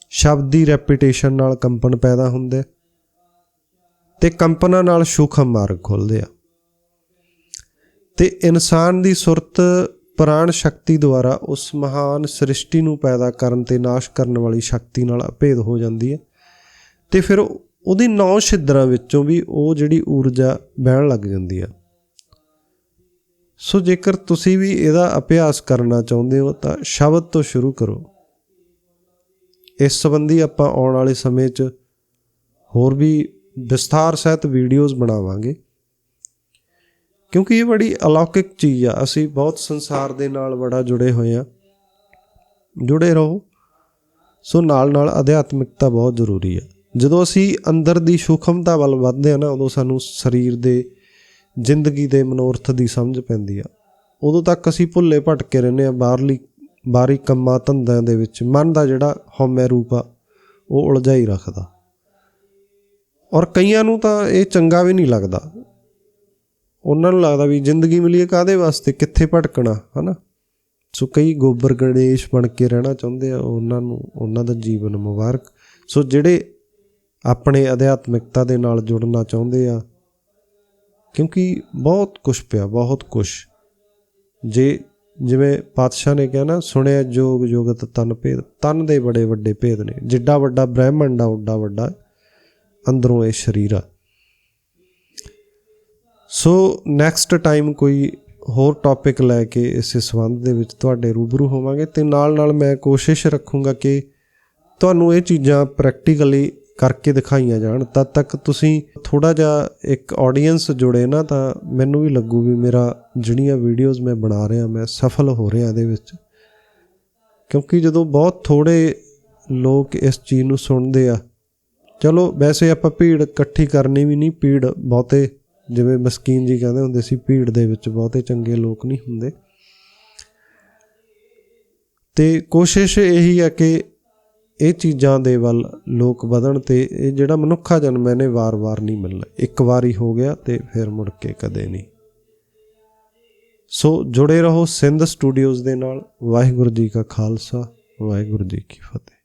ਸ਼ਬਦ ਦੀ ਰੈਪੀਟੇਸ਼ਨ ਨਾਲ ਕੰਪਨ ਪੈਦਾ ਹੁੰਦੇ। ਤੇ ਕੰਪਨਾਂ ਨਾਲ ਸੂਖਮ ਮਾਰਗ ਖੁੱਲਦੇ ਆ। ਤੇ ਇਨਸਾਨ ਦੀ ਸੁਰਤ ਪ੍ਰਾਣ ਸ਼ਕਤੀ ਦੁਆਰਾ ਉਸ ਮਹਾਨ ਸ੍ਰਿਸ਼ਟੀ ਨੂੰ ਪੈਦਾ ਕਰਨ ਤੇ ਨਾਸ਼ ਕਰਨ ਵਾਲੀ ਸ਼ਕਤੀ ਨਾਲ ਅਭੇਦ ਹੋ ਜਾਂਦੀ ਹੈ। ਤੇ ਫਿਰ ਉਹਦੀ ਨੌ ਛਿਦਰਾਂ ਵਿੱਚੋਂ ਵੀ ਉਹ ਜਿਹੜੀ ਊਰਜਾ ਬਹਿਣ ਲੱਗ ਜਾਂਦੀ ਆ। ਸੋ ਜੇਕਰ ਤੁਸੀਂ ਵੀ ਇਹਦਾ ਅਭਿਆਸ ਕਰਨਾ ਚਾਹੁੰਦੇ ਹੋ ਤਾਂ ਸ਼ਬਦ ਤੋਂ ਸ਼ੁਰੂ ਕਰੋ। ਇਸ ਸੰਬੰਧੀ ਆਪਾਂ ਆਉਣ ਵਾਲੇ ਸਮੇਂ 'ਚ ਹੋਰ ਵੀ ਵਿਸਥਾਰ ਸਹਿਤ ਵੀਡੀਓਜ਼ ਬਣਾਵਾਂਗੇ। ਕਿਉਂਕਿ ਇਹ ਬੜੀ ਅਲੌਕਿਕ ਚੀਜ਼ ਆ। ਅਸੀਂ ਬਹੁਤ ਸੰਸਾਰ ਦੇ ਨਾਲ ਬੜਾ ਜੁੜੇ ਹੋਏ ਆ। ਜੁੜੇ ਰਹੋ। ਸੋ ਨਾਲ ਨਾਲ ਅਧਿਆਤਮਿਕਤਾ ਬਹੁਤ ਜ਼ਰੂਰੀ ਆ। ਜਦੋਂ ਅਸੀਂ ਅੰਦਰ ਦੀ ਸੂਖਮਤਾ ਵੱਲ ਵੱਧਦੇ ਆ ਨਾ, ਉਦੋਂ ਸਾਨੂੰ ਸਰੀਰ ਦੇ, ਜ਼ਿੰਦਗੀ ਦੇ ਮਨੋਰਥ ਦੀ ਸਮਝ ਪੈਂਦੀ ਆ। ਉਦੋਂ ਤੱਕ ਅਸੀਂ ਭੁੱਲੇ ਭਟਕੇ ਰਹਿੰਦੇ ਆ ਬਾਹਰਲੀ, ਬਾਹਰੀ ਕੰਮਾਂ ਧੰਦਿਆਂ ਦੇ ਵਿੱਚ। ਮਨ ਦਾ ਜਿਹੜਾ ਹਉਮੈ ਰੂਪ ਆ, ਉਹ ਉਲਝਾਈ ਰੱਖਦਾ। ਔਰ ਕਈਆਂ ਨੂੰ ਤਾਂ ਇਹ ਚੰਗਾ ਵੀ ਨਹੀਂ ਲੱਗਦਾ। ਉਹਨਾਂ ਨੂੰ ਲੱਗਦਾ ਵੀ ਜ਼ਿੰਦਗੀ ਮਿਲੀ ਹੈ ਕਾਦੇ ਵਾਸਤੇ? ਕਿੱਥੇ ਭਟਕਣਾ, ਹਨਾ? ਸੋ ਕਈ ਗੋਬਰ ਗਣੇਸ਼ ਬਣ ਕੇ ਰਹਿਣਾ ਚਾਹੁੰਦੇ ਆ, ਉਹਨਾਂ ਨੂੰ, ਉਹਨਾਂ ਦਾ ਜੀਵਨ ਮੁਬਾਰਕ। ਸੋ ਜਿਹੜੇ ਆਪਣੇ ਅਧਿਆਤਮਿਕਤਾ ਦੇ ਨਾਲ ਜੁੜਨਾ ਚਾਹੁੰਦੇ ਆ, ਕਿਉਂਕਿ ਬਹੁਤ ਕੁਝ ਪਿਆ, ਬਹੁਤ ਕੁਝ ਜੇ ਜਿਵੇਂ ਪਾਤਸ਼ਾਹ ਨੇ ਕਿਹਾ ਨਾ, ਸੁਣਿਆ ਜੋਗ ਜੋਗਤ ਤਨ ਭੇਦ, ਤਨ ਦੇ ਬੜੇ ਵੱਡੇ ਭੇਦ ਨੇ। ਜਿੱਡਾ ਵੱਡਾ ਬ੍ਰਹਿਮੰਡ ਆ, ਉੱਡਾ ਵੱਡਾ। ਅੰਦਰੋਂ ਇਹ ਸਰੀਰ ਆ। ਸੋ ਨੈਕਸਟ ਟਾਈਮ ਕੋਈ ਹੋਰ ਟੌਪਿਕ ਲੈ ਕੇ ਇਸੇ ਸੰਬੰਧ ਦੇ ਵਿੱਚ ਤੁਹਾਡੇ ਰੂਬਰੂ ਹੋਵਾਂਗੇ ਤੇ ਨਾਲ ਨਾਲ ਮੈਂ ਕੋਸ਼ਿਸ਼ ਰੱਖੂੰਗਾ ਕਿ ਤੁਹਾਨੂੰ ਇਹ ਚੀਜ਼ਾਂ ਪ੍ਰੈਕਟੀਕਲੀ ਕਰਕੇ ਦਿਖਾਈਆਂ ਜਾਣ। ਤਦ ਤੱਕ ਤੁਸੀਂ ਥੋੜਾ ਜਿਹਾ ਇੱਕ ਆਡੀਅנס ਜੁੜੇ ਨਾ ਤਾਂ ਮੈਨੂੰ ਵੀ ਲੱਗੂ ਵੀ ਮੇਰਾ ਜਿਹੜੀਆਂ ਵੀਡੀਓਜ਼ ਮੈਂ ਬਣਾ ਰਿਹਾ, ਮੈਂ ਸਫਲ ਹੋ ਰਿਹਾ ਇਹਦੇ ਵਿੱਚ। ਕਿਉਂਕਿ ਜਦੋਂ ਬਹੁਤ ਥੋੜੇ ਲੋਕ ਇਸ ਚੀਜ਼ ਨੂੰ ਸੁਣਦੇ ਆ ਚਲੋ, ਵੈਸੇ ਆਪਾਂ ਭੀੜ ਇਕੱਠੀ ਕਰਨੀ ਵੀ ਨਹੀਂ, ਭੀੜ ਬਹੁਤੇ, ਜਿਵੇਂ ਮਸਕੀਨ ਜੀ ਕਹਿੰਦੇ ਹੁੰਦੇ ਸੀ, ਭੀੜ ਦੇ ਵਿੱਚ ਬਹੁਤੇ ਚੰਗੇ ਲੋਕ ਨਹੀਂ ਹੁੰਦੇ। ਤੇ ਕੋਸ਼ਿਸ਼ ਇਹੀ ਹੈ ਕਿ ਇਹ ਚੀਜ਼ਾਂ ਦੇ ਵੱਲ ਲੋਕ ਵਧਣ ਤੇ ਇਹ ਜਿਹੜਾ ਮਨੁੱਖਾ ਜਨਮ ਇਹਨੇ ਵਾਰ-ਵਾਰ ਨਹੀਂ ਮਿਲਣਾ। ਇੱਕ ਵਾਰੀ ਹੋ ਗਿਆ ਤੇ ਫਿਰ ਮੁੜ ਕੇ ਕਦੇ ਨਹੀਂ। ਸੋ ਜੁੜੇ ਰਹੋ ਸਿੰਧ ਸਟੂਡੀਓਜ਼ ਦੇ ਨਾਲ। ਵਾਹਿਗੁਰੂ ਜੀ ਕਾ ਖਾਲਸਾ, ਵਾਹਿਗੁਰੂ ਜੀ ਕੀ ਫਤਿਹ।